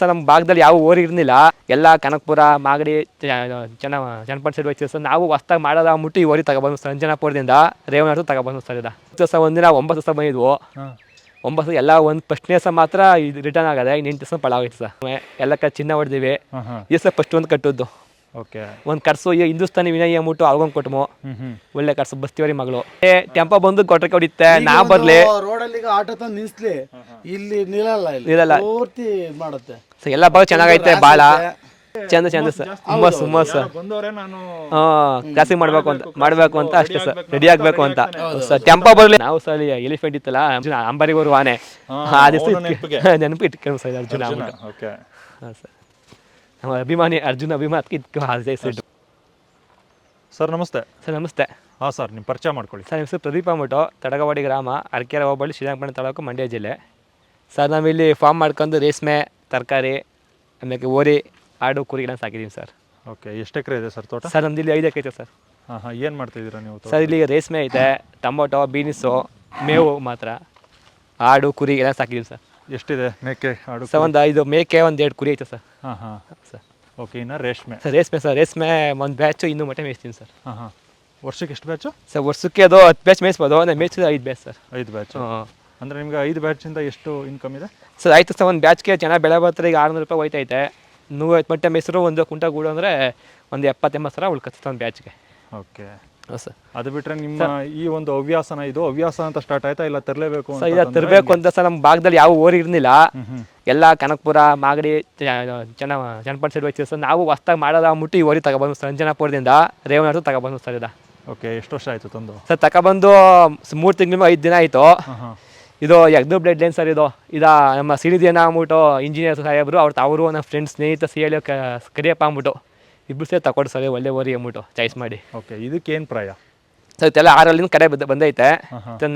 Sir ನಮ್ಮ ಭಾಗದಲ್ಲಿ ಯಾವ ಓರ್ ಇರಲಿಲ್ಲ. ಎಲ್ಲ ಕನಕಪುರ ಮಾಗಡಿ ಜನ ಜನಪದ ಸೈಡ್ ವಹಿಸಿದ ಸರ್ ನಾವು ಹೊಸ್ದಾಗಿ ಮಾಡೋದ ಮುಟ್ಟಿ ಓರಿ ತಗೊಬಂದು ಸರ್ ಅಂಜನಾಪುರದಿಂದ ರೇವಣಾಡು ತಗೊಬಂದು ಸರ್ ಇದು ದಿವಸ ಒಂದಿನ ಒಂಬತ್ತು ದಿವಸ ಬಂದಿದ್ವು. ಒಂಬತ್ತು ಎಲ್ಲ ಒಂದು ಫಸ್ಟ್ನೇ ದಿವಸ ಮಾತ್ರ ಇದು ರಿಟರ್ನ್ ಆಗದೆ ಇನ್ನು ಎಂಟು ದಿವಸ ಪಳಾಗೈತೆ ಸರ್. ಎಲ್ಲ ಕ ಚಿನ್ನ ಹೊಡೆದಿವಿ. ಈ ಸರ್ ಫಸ್ಟ್ ಒಂದು ಕಟ್ಟದ್ದು. ಓಕೆ ಒಂದು ಕರ್ಸು ಈ ಹಿಂದೂಸ್ತಾನಿ ವಿನಯ ಮುಟ್ಟು ಅವ್ಗೊಂದು ಕೊಟ್ಮು. ಒಳ್ಳೆ ಕರ್ಸು ಬಸ್ತಿವರಿ ಮಗಳು. ಏ ಟೆಂಪೋ ಬಂದು ಕೊಟ್ರೆ ಕೊಡಿತ್ತೆ ನಾ ಬರ್ಲಿ. ರೋಡಲ್ಲಿ ಈಗ ಆಟೋ ತಂದು ನಿಲ್ಸ್ಲಿ ಇಲ್ಲಿ ನಿಲ್ಲಲ್ಲ ಇಲ್ಲಿ. ನಿಲ್ಲಲ್ಲ. ಪೂರ್ತಿ ಇದ್ ಮಾಡುತ್ತೆ. ಸೊ ಎಲ್ಲ ಭಾಳ ಚೆನ್ನಾಗೈತೆ ಬಾಳ ಚಂದ ಚಂದ ಸರ್ ಹುಮ್ಮಸ್ ಹುಮ್ಮಸ್ ಬಂದವರೇ. ನಾನು ಹಾ ಕ್ಲಾಸಿಂಗ್ ಮಾಡ್ಬೇಕು ಅಂತ ಮಾಡ್ಬೇಕು ಅಂತ ಅಷ್ಟೇ ಸರ್ ರೆಡಿ ಆಗ್ಬೇಕು ಅಂತ. ಸರ್ ಟೆಂಪೋ ಬರ್ಲಿ. ನಾವು ಸರ್ ಎಲಿಫೆಂಟ್ ಇತ್ತಲ್ಲ ಅರ್ಜುನ ಅಂಬಾರಿಗೋರು ಆನೆ. ಆ ದಿವಸ ಅವ್ನ ನೆನ್ಪಿಗೆ. ನೆನಪು ಇಟ್ಕೊಂಡು ಸರ್ ಅರ್ಜುನ ಅಂದ್ಬಿಟ್ಟು ಓಕೆ ಹಾಂ ಸರ್. ನಮ್ಮ ಅಭಿಮಾನಿ ಅರ್ಜುನ್ ಅಭಿಮಾನ ಇಟ್ಕೊ ಅದೇ ಸರ್ ಸರ್ ನಮಸ್ತೆ. ಸರ್ ನಮಸ್ತೆ. ಹಾಂ ಸರ್ ನಿಮ್ಮ ಪರಿಚಯ ಮಾಡ್ಕೊಳ್ಳಿ. ಸರ್ ಹೆಸರು ಪ್ರದೀಪ ಅಂದ್ಬಿಟ್ಟು ತಡಗವಾಡಿ ಗ್ರಾಮ ಅರಕೆರೆ ಹೋಬಳಿ ಶ್ರೀರಂಗಪಟ್ಟಣ ತಾಲೂಕು ಮಂಡ್ಯ ಜಿಲ್ಲೆ. ಸರ್ ನಾವಿಲ್ಲಿ ಫಾರ್ಮ್ ಮಾಡ್ಕೊಂಡು ರೇಷ್ಮೆ ತರಕಾರಿ ಆಮೇಲೆ ಓರಿ ಆಡು ಕುರಿಗಳನ್ನ ಸಾಕಿದ್ದೀವಿ ಸರ್. ಓಕೆ ಎಷ್ಟು ಎಕರೆ ಇದೆ ಸರ್ ತೋಟ? ಸರ್ ನಮ್ದು ಇಲ್ಲಿ ಐದು ಎಕರೆ ಐತೆ ಸರ್. ಹಾಂ ಹಾಂ ಏನು ಮಾಡ್ತಿದ್ದೀರಾ ನೀವು ಸರ್ ಇಲ್ಲಿ ರೇಷ್ಮೆ ಐತೆ ಟೊಮೊಟೊ ಬೀನ್ಸು ಮೇವು ಮಾತ್ರ ಆಡು ಕುರಿ ಎಲ್ಲ ಸಾಕಿದ್ದೀವಿ ಸರ್. ಎಷ್ಟಿದೆ? ಮೇಕೆ ಆಡು ಸರ್ ಒಂದು ಐದು ಮೇಕೆ ಒಂದು ಎರಡು ಕುರಿ ಐತೆ ಸರ್. ಹಾಂ ಹಾಂ. ಸರ್. ಓಕೆ ಇನ್ನು ರೇಷ್ಮೆ. ಸರ್ ರೇಷ್ಮೆ ಸರ್ ರೇಷ್ಮೆ ಒಂದು ಬ್ಯಾಚು ಇನ್ನೂ ಮಟ್ಟ ಮೇಯಿಸ್ತೀನಿ ಸರ್. ಹಾಂ ಹಾಂ. ವರ್ಷಕ್ಕೆ ಎಷ್ಟು ಬ್ಯಾಚು? ಸರ್ ವರ್ಷಕ್ಕೆ ಅದು ಹತ್ತು ಬ್ಯಾಚ್ ಮೇಯಿಸ್ಬೋದು ನಾನು ಮೇಯ್ಸಿದ ಐದು ಬ್ಯಾಚ್ ಸರ್. ಐದು ಬ್ಯಾಚ್. ಅಂದರೆ ನಿಮ್ಗೆ ಐದು ಬ್ಯಾಚಿಂದ ಎಷ್ಟು ಇನ್ಕಮ್ ಇದೆ? ಸರ್ ಆಯಿತು ಸರ್ ಒಂದು ಬ್ಯಾಚ್ಗೆ ಚೆನ್ನಾಗಿ ಬೆಳೆ ಬರ್ತಾರೆ ಈಗ ಆರುನೂರು ರೂಪಾಯಿ ಹೋಯ್ತೈತೆ. ನೂರೈವತ್ತು ಮಟ್ಟ ಮೇಸರು ಒಂದು ಕುಂಟ ಗೂಡು ಅಂದರೆ ಒಂದು ಎಪ್ಪತ್ತೆಂಬತ್ತು ಸಾವಿರ ಉಳ್ಕತ್ತೆ ಒಂದು ಬ್ಯಾಚ್ಗೆ. ಓಕೆ. ಸರ್ ಅದು ಬಿಟ್ರೆ ನಿಮ್ಮ ಈ ಒಂದು ಹವ್ಯಾಸನ ಇದು ಹವ್ಯಾಸ ಅಂತ ಸ್ಟಾರ್ಟ್ ಆಯ್ತಾ ಇಲ್ಲ ತರಲೇಬೇಕು ಸರ್ ತರ್ಬೇಕು ತರಬೇಕು ಅಂತ ಸರ್ ನಮ್ಮ ಭಾಗದಲ್ಲಿ ಯಾವ ಊರು ಇರಲಿಲ್ಲ. ಎಲ್ಲ ಕನಕಪುರ ಮಾಗಡಿ ಜನ ಜನಪದ ಸೈಡ್ ವ್ಯಕ್ತಿ ಸರ್. ನಾವು ಹೊಸ್ದಾಗಿ ಮಾಡೋದ ಮುಟ್ಟಿ ಈ ಓರಿ ತಗೊಬಂದು ಸರ್ ಅಂಜನಾಪುರದಿಂದ ರೇವಣಾಡು ತಗೊಬಂದು ಸರ್ ಇದ. ಓಕೆ ಎಷ್ಟು ವರ್ಷ ಆಯಿತು ತಂದು? ಸರ್ ತಗೊಬಂದು ಮೂರು ತಿಂಗಳು ಐದು ದಿನ ಆಯಿತು. ಇದು ಯಗ್ದು ಬ್ಲಡ್ ಲೈನ್ ಸರ್ ಇದು? ಇದ ನಮ್ಮ ಸಿಡಿದೇನ ಅಂದ್ಬಿಟ್ಟು ಇಂಜಿನಿಯರ್ ಸಾಹೇಬರು ಅವ್ರ ಅವರು ನಮ್ಮ ಫ್ರೆಂಡ್ಸ್ ಸ್ನೇಹಿತ ಸಿ ಹೇಳಿ ಕರಿಯಪ್ಪ ಅಂದ್ಬಿಟ್ಟು. ಇಬ್ಬರು ಸೇರಿ ಸರಿ ಸರ್ ಒಳ್ಳೆ ಓರಿ ಅಂದ್ಬಿಟ್ಟು ಚಾಯ್ಸ್ ಮಾಡಿ. ಓಕೆ ಇದಕ್ಕೇನು ಪ್ರಾಯ? ಸರ್ ಇದೆಲ್ಲ ಆರಲ್ಲಿಂದ ಕಡೆ ಬಂದ ಬಂದೈತೆ.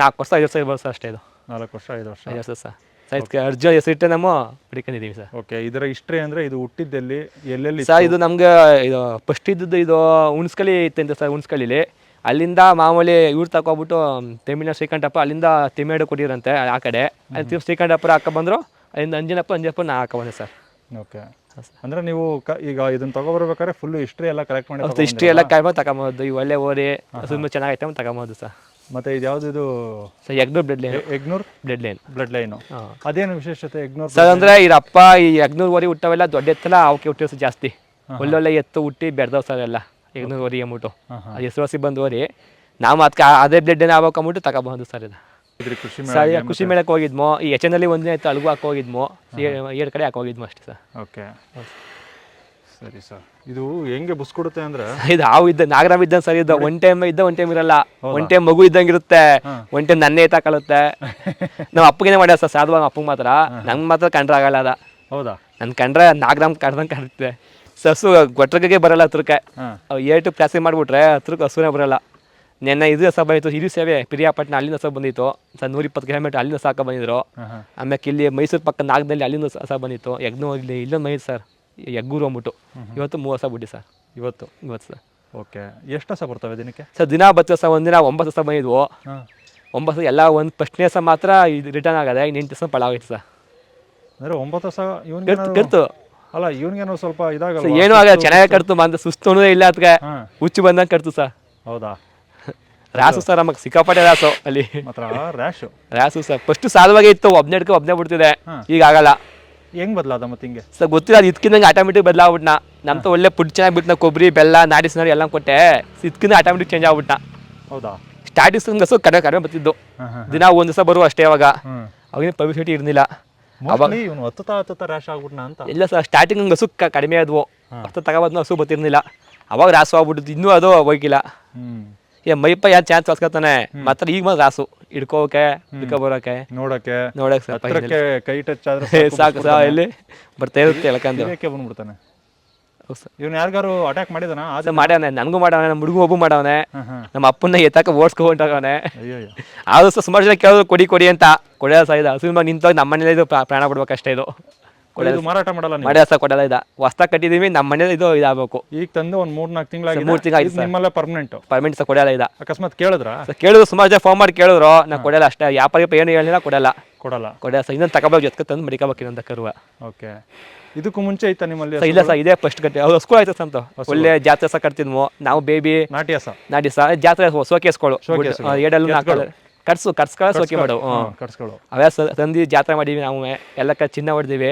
ನಾಲ್ಕು ವರ್ಷ ಐದು ವರ್ಷ ಐದು ವರ್ಷ ಅಷ್ಟೇ ಇದು. ನಾಲ್ಕು ವರ್ಷ ಐದು ವರ್ಷ. ಐದು ವರ್ಷ ಸರ್. ಸರ್ ಅರ್ಜಿ ಹೆಸರಿಟ್ಟೆ ನಮ್ಮ ಹಿಡ್ಕೊಂಡಿದ್ದೀವಿ ಸರ್. ಓಕೆ ಇದರ ಹಿಸ್ಟ್ರಿ ಅಂದರೆ ಇದು ಹುಟ್ಟಿದ್ದಲ್ಲಿ ಎಲ್ಲೆಲ್ಲಿ ಸರ್ ಇದು ನಮ್ಗೆ ಇದು ಫಸ್ಟ್ ಇದ್ದದ್ದು ಇದು ಹುಣ್ಸ್ಕಳಿ ಇತ್ತಂತೆ ಸರ್ ಹುಣ್ಸ್ಕಳಿಲಿ. ಅಲ್ಲಿಂದ ಮಾಮೂಲಿ ಇವ್ರು ತಗೊಬಿಟ್ಟು ತಮಿಳ್ನಾಡು ಶ್ರೀಕಂಠಪ್ಪ ಅಲ್ಲಿಂದ ತಿಮ್ಮೇಡು ಕೊಟ್ಟಿರಂತೆ ಆ ಕಡೆ. ಅಲ್ಲಿ ಶ್ರೀಕಂಠಪ್ಪರ ಹಾಕ ಬಂದರು ಅಲ್ಲಿಂದ ಅಂಜನಪ್ಪ ಅಂಜಪ್ಪ ನಾ ಹಾಕ ಬಂದೆ ಸರ್. ಓಕೆ. ಅಂದರೆ ನೀವು ಈಗ ಇದನ್ನ ತಗೊಬರ್ಬೇಕಾದ್ರೆ ಫುಲ್ ಹಿಸ್ಟ್ರಿ ಎಲ್ಲ ಕಲೆಕ್ಟ್ ಮಾಡಿ ಹಿಸ್ಟ್ರಿ ಎಲ್ಲ ಕಾಯ್ಬೋದು ತಗೊಂಬೋದು ಈ ಒಳ್ಳೆ ಓರಿ ತುಂಬ ಚೆನ್ನಾಗೈತೆ ಅಂತ ತಗೊಂಬೋದು ಸರ್. ಮತ್ತೆ ಇದು ಯಾವ್ದು ಇದು? ಸರ್ ಯಗ್ನೂರ್ ಬ್ಲಡ್ ಲೈನ್ ಎಗ್ನೂರ್ ಬ್ಲಡ್ ಲೈನ್ ಬ್ಲಡ್ ಲೈನ್ ಅದೇನು ವಿಶೇಷತೆ ಎಗ್ನೂರ್ ಸರ್ ಅಂದ್ರೆ ಅಂದರೆ ಇರಪ್ಪ ಈ ಯಗ್ನೂರ್ ಓರಿ ಹುಟ್ಟವೆಲ್ಲ ದೊಡ್ಡ ಎತ್ತಲ್ಲ ಅವಕ್ಕೆ ಹುಟ್ಟಿಸ್ ಜಾಸ್ತಿ. ಒಳ್ಳೊಳ್ಳೆ ಎತ್ತು ಹುಟ್ಟಿ ಬೆಳೆದವ್ ಸರ್ ಎಲ್ಲ ಯಗ್ನೂರ್ ಓರಿ ಹಾಂ ಅದು ಹೆಸರು ಹಸಿ ಬಂದು ಓರಿ ನಾವು ಅದಕ್ಕೆ ಅದೇ ಬ್ಲಡ್ ಏನೇ ಆಗ್ಬೇಕು ತಗೋಬಹುದು ತಗೊಬೋದು ಸರ್ ಇದು. ಇದ್ರಿ ಕೃಷಿ ಸರ್ ಕೃಷಿ ಖುಷಿ ಮೇಳಕ್ಕೆ ಹೋಗಿದ್ಮೋ ಈ ಎಚ್ ಎನ್ ಅಲ್ಲಿ ಒಂದಿನ ಆಯ್ತು ಅಲ್ಗೂ ಹಾಕಿ ಹೋಗಿದ್ಮೋ ಎರಡು ಕಡೆ ಹಾಕಿ ಹೋಗಿದ್ಮೋ ಅಷ್ಟೇ ಸರ್. ಓಕೆ. ಸರಿ ಸರ್. ಇದು ಹೆಂಗೆ ಬುಸ್ ಕೊಡುತ್ತೆ ಅಂದ್ರೆ? ಇದು ಹಾವು ಇದ್ದ ನಾಗರಾಮ್ ಇದ್ದಂಗೆ ಸರ್ ಇದ್ದ ಒನ್ ಟೈಮ್ ಇದ್ದ ಒನ್ ಟೈಮ್ ಇರಲ್ಲ. ಒನ್ ಟೈಮ್ ಮಗು ಇದ್ದಂಗೆ ಇರುತ್ತೆ. ಒನ್ ಟೈಮ್ ನನ್ನೇ ತಾಕೊಳ್ಳುತ್ತೆ ನಾವು ಅಪ್ಪಗೇನೆ ಮಾಡ್ಯ ಸರ್ ಸಾಧುವ ಅಪ್ಪ ಅಪ್ಪಗೆ ಮಾತ್ರ. ನಂಗೆ ಮಾತ್ರ ಕಂಡ್ರೆ ಆಗಲ್ಲ ಅದ. ಹೌದಾ? ನನ್ನ ಕಂಡ್ರೆ ನಾಗರಾಮ್ ಕಡ್ದಂಗೆ ಕಾಣುತ್ತೆ ಸಸು ಗೊಟ್ರಗೆ ಬರಲ್ಲ ಹತ್ರಕ್ಕೆ. ಏಟು ಪ್ಲಾಸ್ಟಿಕ್ ಮಾಡಿಬಿಟ್ರೆ ಹತ್ರಕ್ಕೆ ಹಸುನೇ ಬರಲ್ಲ. ನೆನ್ನೆ ಇದು ಸಹ ಬಂದಿತ್ತು ಇದು ಸೇವೆ ಪಿರಿಯಾಪಟ್ಟಣ ಅಲ್ಲಿಂದ ಸಹ ಬಂದಿತ್ತು. ಸರ್ ನೂರಿಪ್ಪತ್ತು ಕಿಲೋಮೀಟರ್ ಅಲ್ಲಿಂದ ಸಾಕ ಬಂದಿದ್ರು. ಆಮೇಲೆ ಇಲ್ಲಿ ಮೈಸೂರು ಪಕ್ಕ ನಾಗದಲ್ಲಿ ಅಲ್ಲಿಂದ ಸಹ ಬಂದಿತ್ತು. ಯಜ್ಞ ಇಲ್ಲಿ ಇಲ್ಲೊಂದು ಮೈ ಸರ್ ಯಗ್ಗೂರು ಅಂದ್ಬಿಟ್ಟು. ಇವತ್ತು ಮೂವತ್ತು ಹೊಸ ಬಿಟ್ಟು ಸರ್. ಇವತ್ತು? ಇವತ್ತು ಸರ್. ಓಕೆ. ಎಷ್ಟು ಹೊಸ ಬರ್ತವೆ ದಿನಕ್ಕೆ? ಸರ್ ದಿನ ಬತ್ತು ಸರ್ ಒಂದಿನ ಒಂಬತ್ತು ಹೊಸ ಬಂದಿದ್ವು. ಒಂಬತ್ತು ಎಲ್ಲ ಒಂದು ಫಸ್ಟ್ನೇ ಸಹ ಮಾತ್ರ ಇದು ರಿಟರ್ನ್ ಆಗದೆ ಎಂಟು ದಿವಸ ಪಳಾಗೈತೆ ಸರ್. ಅಂದರೆ ಒಂಬತ್ತು ಕರ್ತು ಕರ್ತು. ಅಲ್ಲ ಇವನಿಗೇನೋ ಸ್ವಲ್ಪ ಇದಾಗಲ್ಲ ಏನೂ ಆಗಲ್ಲ ಚೆನ್ನಾಗಿ ಕಟ್ತು ಬಂದ ಸುಸ್ತು ಅನ್ನೋದೇ ಇಲ್ಲ ಅದಕ್ಕೆ ಹುಚ್ಚು ಬಂದಂಗೆ ಕಟ್ತು ಸರ್. ಹೌದಾ? ರಾಸು ಸರ್ ನಮಗೆ ಸಿಕ್ಕಾಪಟ್ಟೆ ರಾಸು ಅಲ್ಲಿ. ಮಾತ್ರ ರ್ಯಾಶು ರಾಸು ಸರ್ ಫಸ್ಟ್ ಸಾಧವಾಗಿ ಇತ್ತು ಒಬ್ನೇ ಹಿಡ್ಕೊ ಒಬ್ನೇ ಬಿಡ್ತಿದೆ. ಈಗ ಆಗಲ್ಲ. ಹೆಂಗ್ ಬದಲಾದ ಮತ್ತೆ ಹಿಂಗೆ? ಸರ್ ಗೊತ್ತಿಲ್ಲ ಅದು ಇದಕ್ಕಿಂದಂಗೆ ಆಟೋಮೆಟಿಕ್ ಬದಲಾಗ್ಬಿಟ್ನ. ನಮ್ದು ಒಳ್ಳೆ ಫುಡ್ ಚೆನ್ನಾಗಿ ಬಿಟ್ನ ಕೊಬ್ಬರಿ ಬೆಲ್ಲ ನಾಡಿ ಸಿನಾರಿ ಎಲ್ಲ ಕೊಟ್ಟೆ. ಇದಕ್ಕಿಂತ ಆಟೋಮೆಟಿಕ್ ಚೇಂಜ್ ಆಗ್ಬಿಟ್ನ. ಹೌದಾ? ಸ್ಟಾರ್ಟಿಂಗ್ ಹಸು ಕಡಿಮೆ ಕಡಿಮೆ ಬರ್ತಿದ್ದು ದಿನ ಒಂದು ದಿವಸ ಬರುವ ಅಷ್ಟೇ ಅವಾಗ. ಅವಾಗಿನ ಪಬ್ಲಿಸಿಟಿ ಇರಲಿಲ್ಲ. ಅವಾಗ ಇವನು ಹತ್ತುತ್ತಾ ಹತ್ತುತ್ತಾ ರ್ಯಾಶ್ ಆಗ್ಬಿಟ್ನ ಅಂತ. ಇಲ್ಲ ಸರ್ ಸ್ಟಾರ್ಟಿಂಗ್ ಹಸು ಕಡಿಮೆ ಆದ್ವು. ಅಷ್ಟು ತಗೊಬಂದು ಹಸು ಬರ್ತಿರ್ಲಿಲ್ಲ. ಅವಾಗ ರಾಸು ಆಗ್ಬಿಟ್ಟಿದ್ದು ಇನ್ನೂ ಅದು ಹೋಗಿಲ್ಲ. ಏ ಮೈಪ ಯಾರು ಚಾನ್ಸ್ ಹೊಸ್ಕೊತಾನೆ ಮಾತ್ರ ಈಗ ಮಾತ್ರ ರಾಸು. ಇಡ್ಕೋಕೆ ಹಿಡ್ಕೊ ಬರೋಕೆ ನೋಡಕ್ಕೆ ನೋಡಕ್ಕೆ ಸ್ವಲ್ಪ ಹತ್ರಕ್ಕೆ ಕೈ ಟಚ್ ಆದ್ರೆ ಸಾಕು ಸಾ ಇಲ್ಲಿ ಬರ್ತಾ ಇರುತ್ತೆ ಎಳ್ಕಂದು ಇದಕ್ಕೆ ಬಂದ್ಬಿಡ್ತಾನೆ. ಇವನು ಯಾರಿಗಾರು ಅಟ್ಯಾಕ್ ಮಾಡಿದಾನ? ಅದು ಮಾಡ್ಯಾವನೆ ನನಗೂ ಮಾಡವನೆ ನಮ್ಮ ಹುಡುಗ ಒಬ್ಬ ಮಾಡವನೆ ನಮ್ಮ ಅಪ್ಪನ ಎತ್ತಾಕ ಓಡಿಸ್ಕೊ ಅಯ್ಯೋ ಆದ್ರೂ ಸುಮಾರು ಜನ ಕೇಳೋದು ಕೊಡಿ ಕೊಡಿ ಅಂತ. ಕೊಡಿಯೋ ಸಹ ಇದು ಹಸುವಿನ ನಿಂತಾಗ ನಮ್ಮ ಮನೇಲಿ ಇದು ಪ್ರಾ- ಪ್ರಾಣ ಬಿಡ್ಬೇಕಷ್ಟೇ ಇದು. ಇದು ಮಾರಾಟ ಮಾಡಲ್ಲ ನೀವು. ಮಾಡಿ ಸರ್ ಕೊಡಲ್ಲ ಇದ. ಹೊಸ ಕಟ್ಟಿದೀವಿ ನಮ್ಮ ಮನೇಲಿ ಇದು ಇದಾಗಬೇಕು. ಈಗ ತಂದು ಒಂದ್ ಮೂರ್ ನಾಲ್ಕು ತಿಂಗಳಾಗಿ ಮೂರ್ ತಿಂಗ್ಳಾಗಿದೆ ಇದು ನಿಮ್ಮಲ್ಲೇ ಪರ್ಮನೆಂಟ್ ಪರ್ಮೆಂಟ್ ಸಹ ಕೊಡಲ್ಲ ಇದ. ಅಕಸ್ಮಾತ್ ಕೇಳಿದ್ರ? ಸರ್ ಕೇಳಿದ್ರು ಸುಮಾರು ಜನ ಫೋನ್ ಮಾಡಿ ಕೇಳಿದ್ರು. ನಾ ಕೊಡಲ್ಲ ಅಷ್ಟೇ. ವ್ಯಾಪಾರ ಏನು ಹೇಳಿಲ್ಲ ಕೊಡಲ್ಲ. ಕೊಡಲ್ಲ. ಕೊಡಲ್ಲ ಸರ್ ಇನ್ನೊಂದು ತಗೋಬೇಕು ಜೊತೆ ತಂದು ಮಡಿಕೋಬೇಕು ಇನ್ನೊಂದು ಕರುವ. ಓಕೆ. ಇದಕ್ಕೂ ಮುಂಚೆ ಐತಾ ನಿಮ್ಮಲ್ಲಿ ಸರ್ ಇಲ್ಲ ಸರ್ ಇದೇ ಫಸ್ಟ್ ಕಟ್ಟಿ ಅವ್ರು ಹಸ್ಗಳು ಆಯ್ತು ಸಂತು. ಒಳ್ಳೆ ಜಾತ್ರೆ ಸಹ ಕಟ್ತಿದ್ವು. ನಾವು ಬೇಬಿ ನಾಟಿ ಹಸ. ನಾಡಿ ಸಹ ಜಾತ್ರೆ ಶೋಕೇಸ್ಗಳು. ಏಡಲ್ಲೂ ನಾಲ್ಕು ಕಟ್ಸು ಕಟ್ಸ್ಕೊಳ್ಳೋ ಸೋಕೆ ಮಾಡು. ಕಟ್ಸ್ಗಳು ಅವೇ ತಂದು ಜಾತ್ರೆ ಮಾಡೀವಿ ನಾವು ಎಲ್ಲ ಚಿನ್ನ ಹೊಡೆದಿವಿ.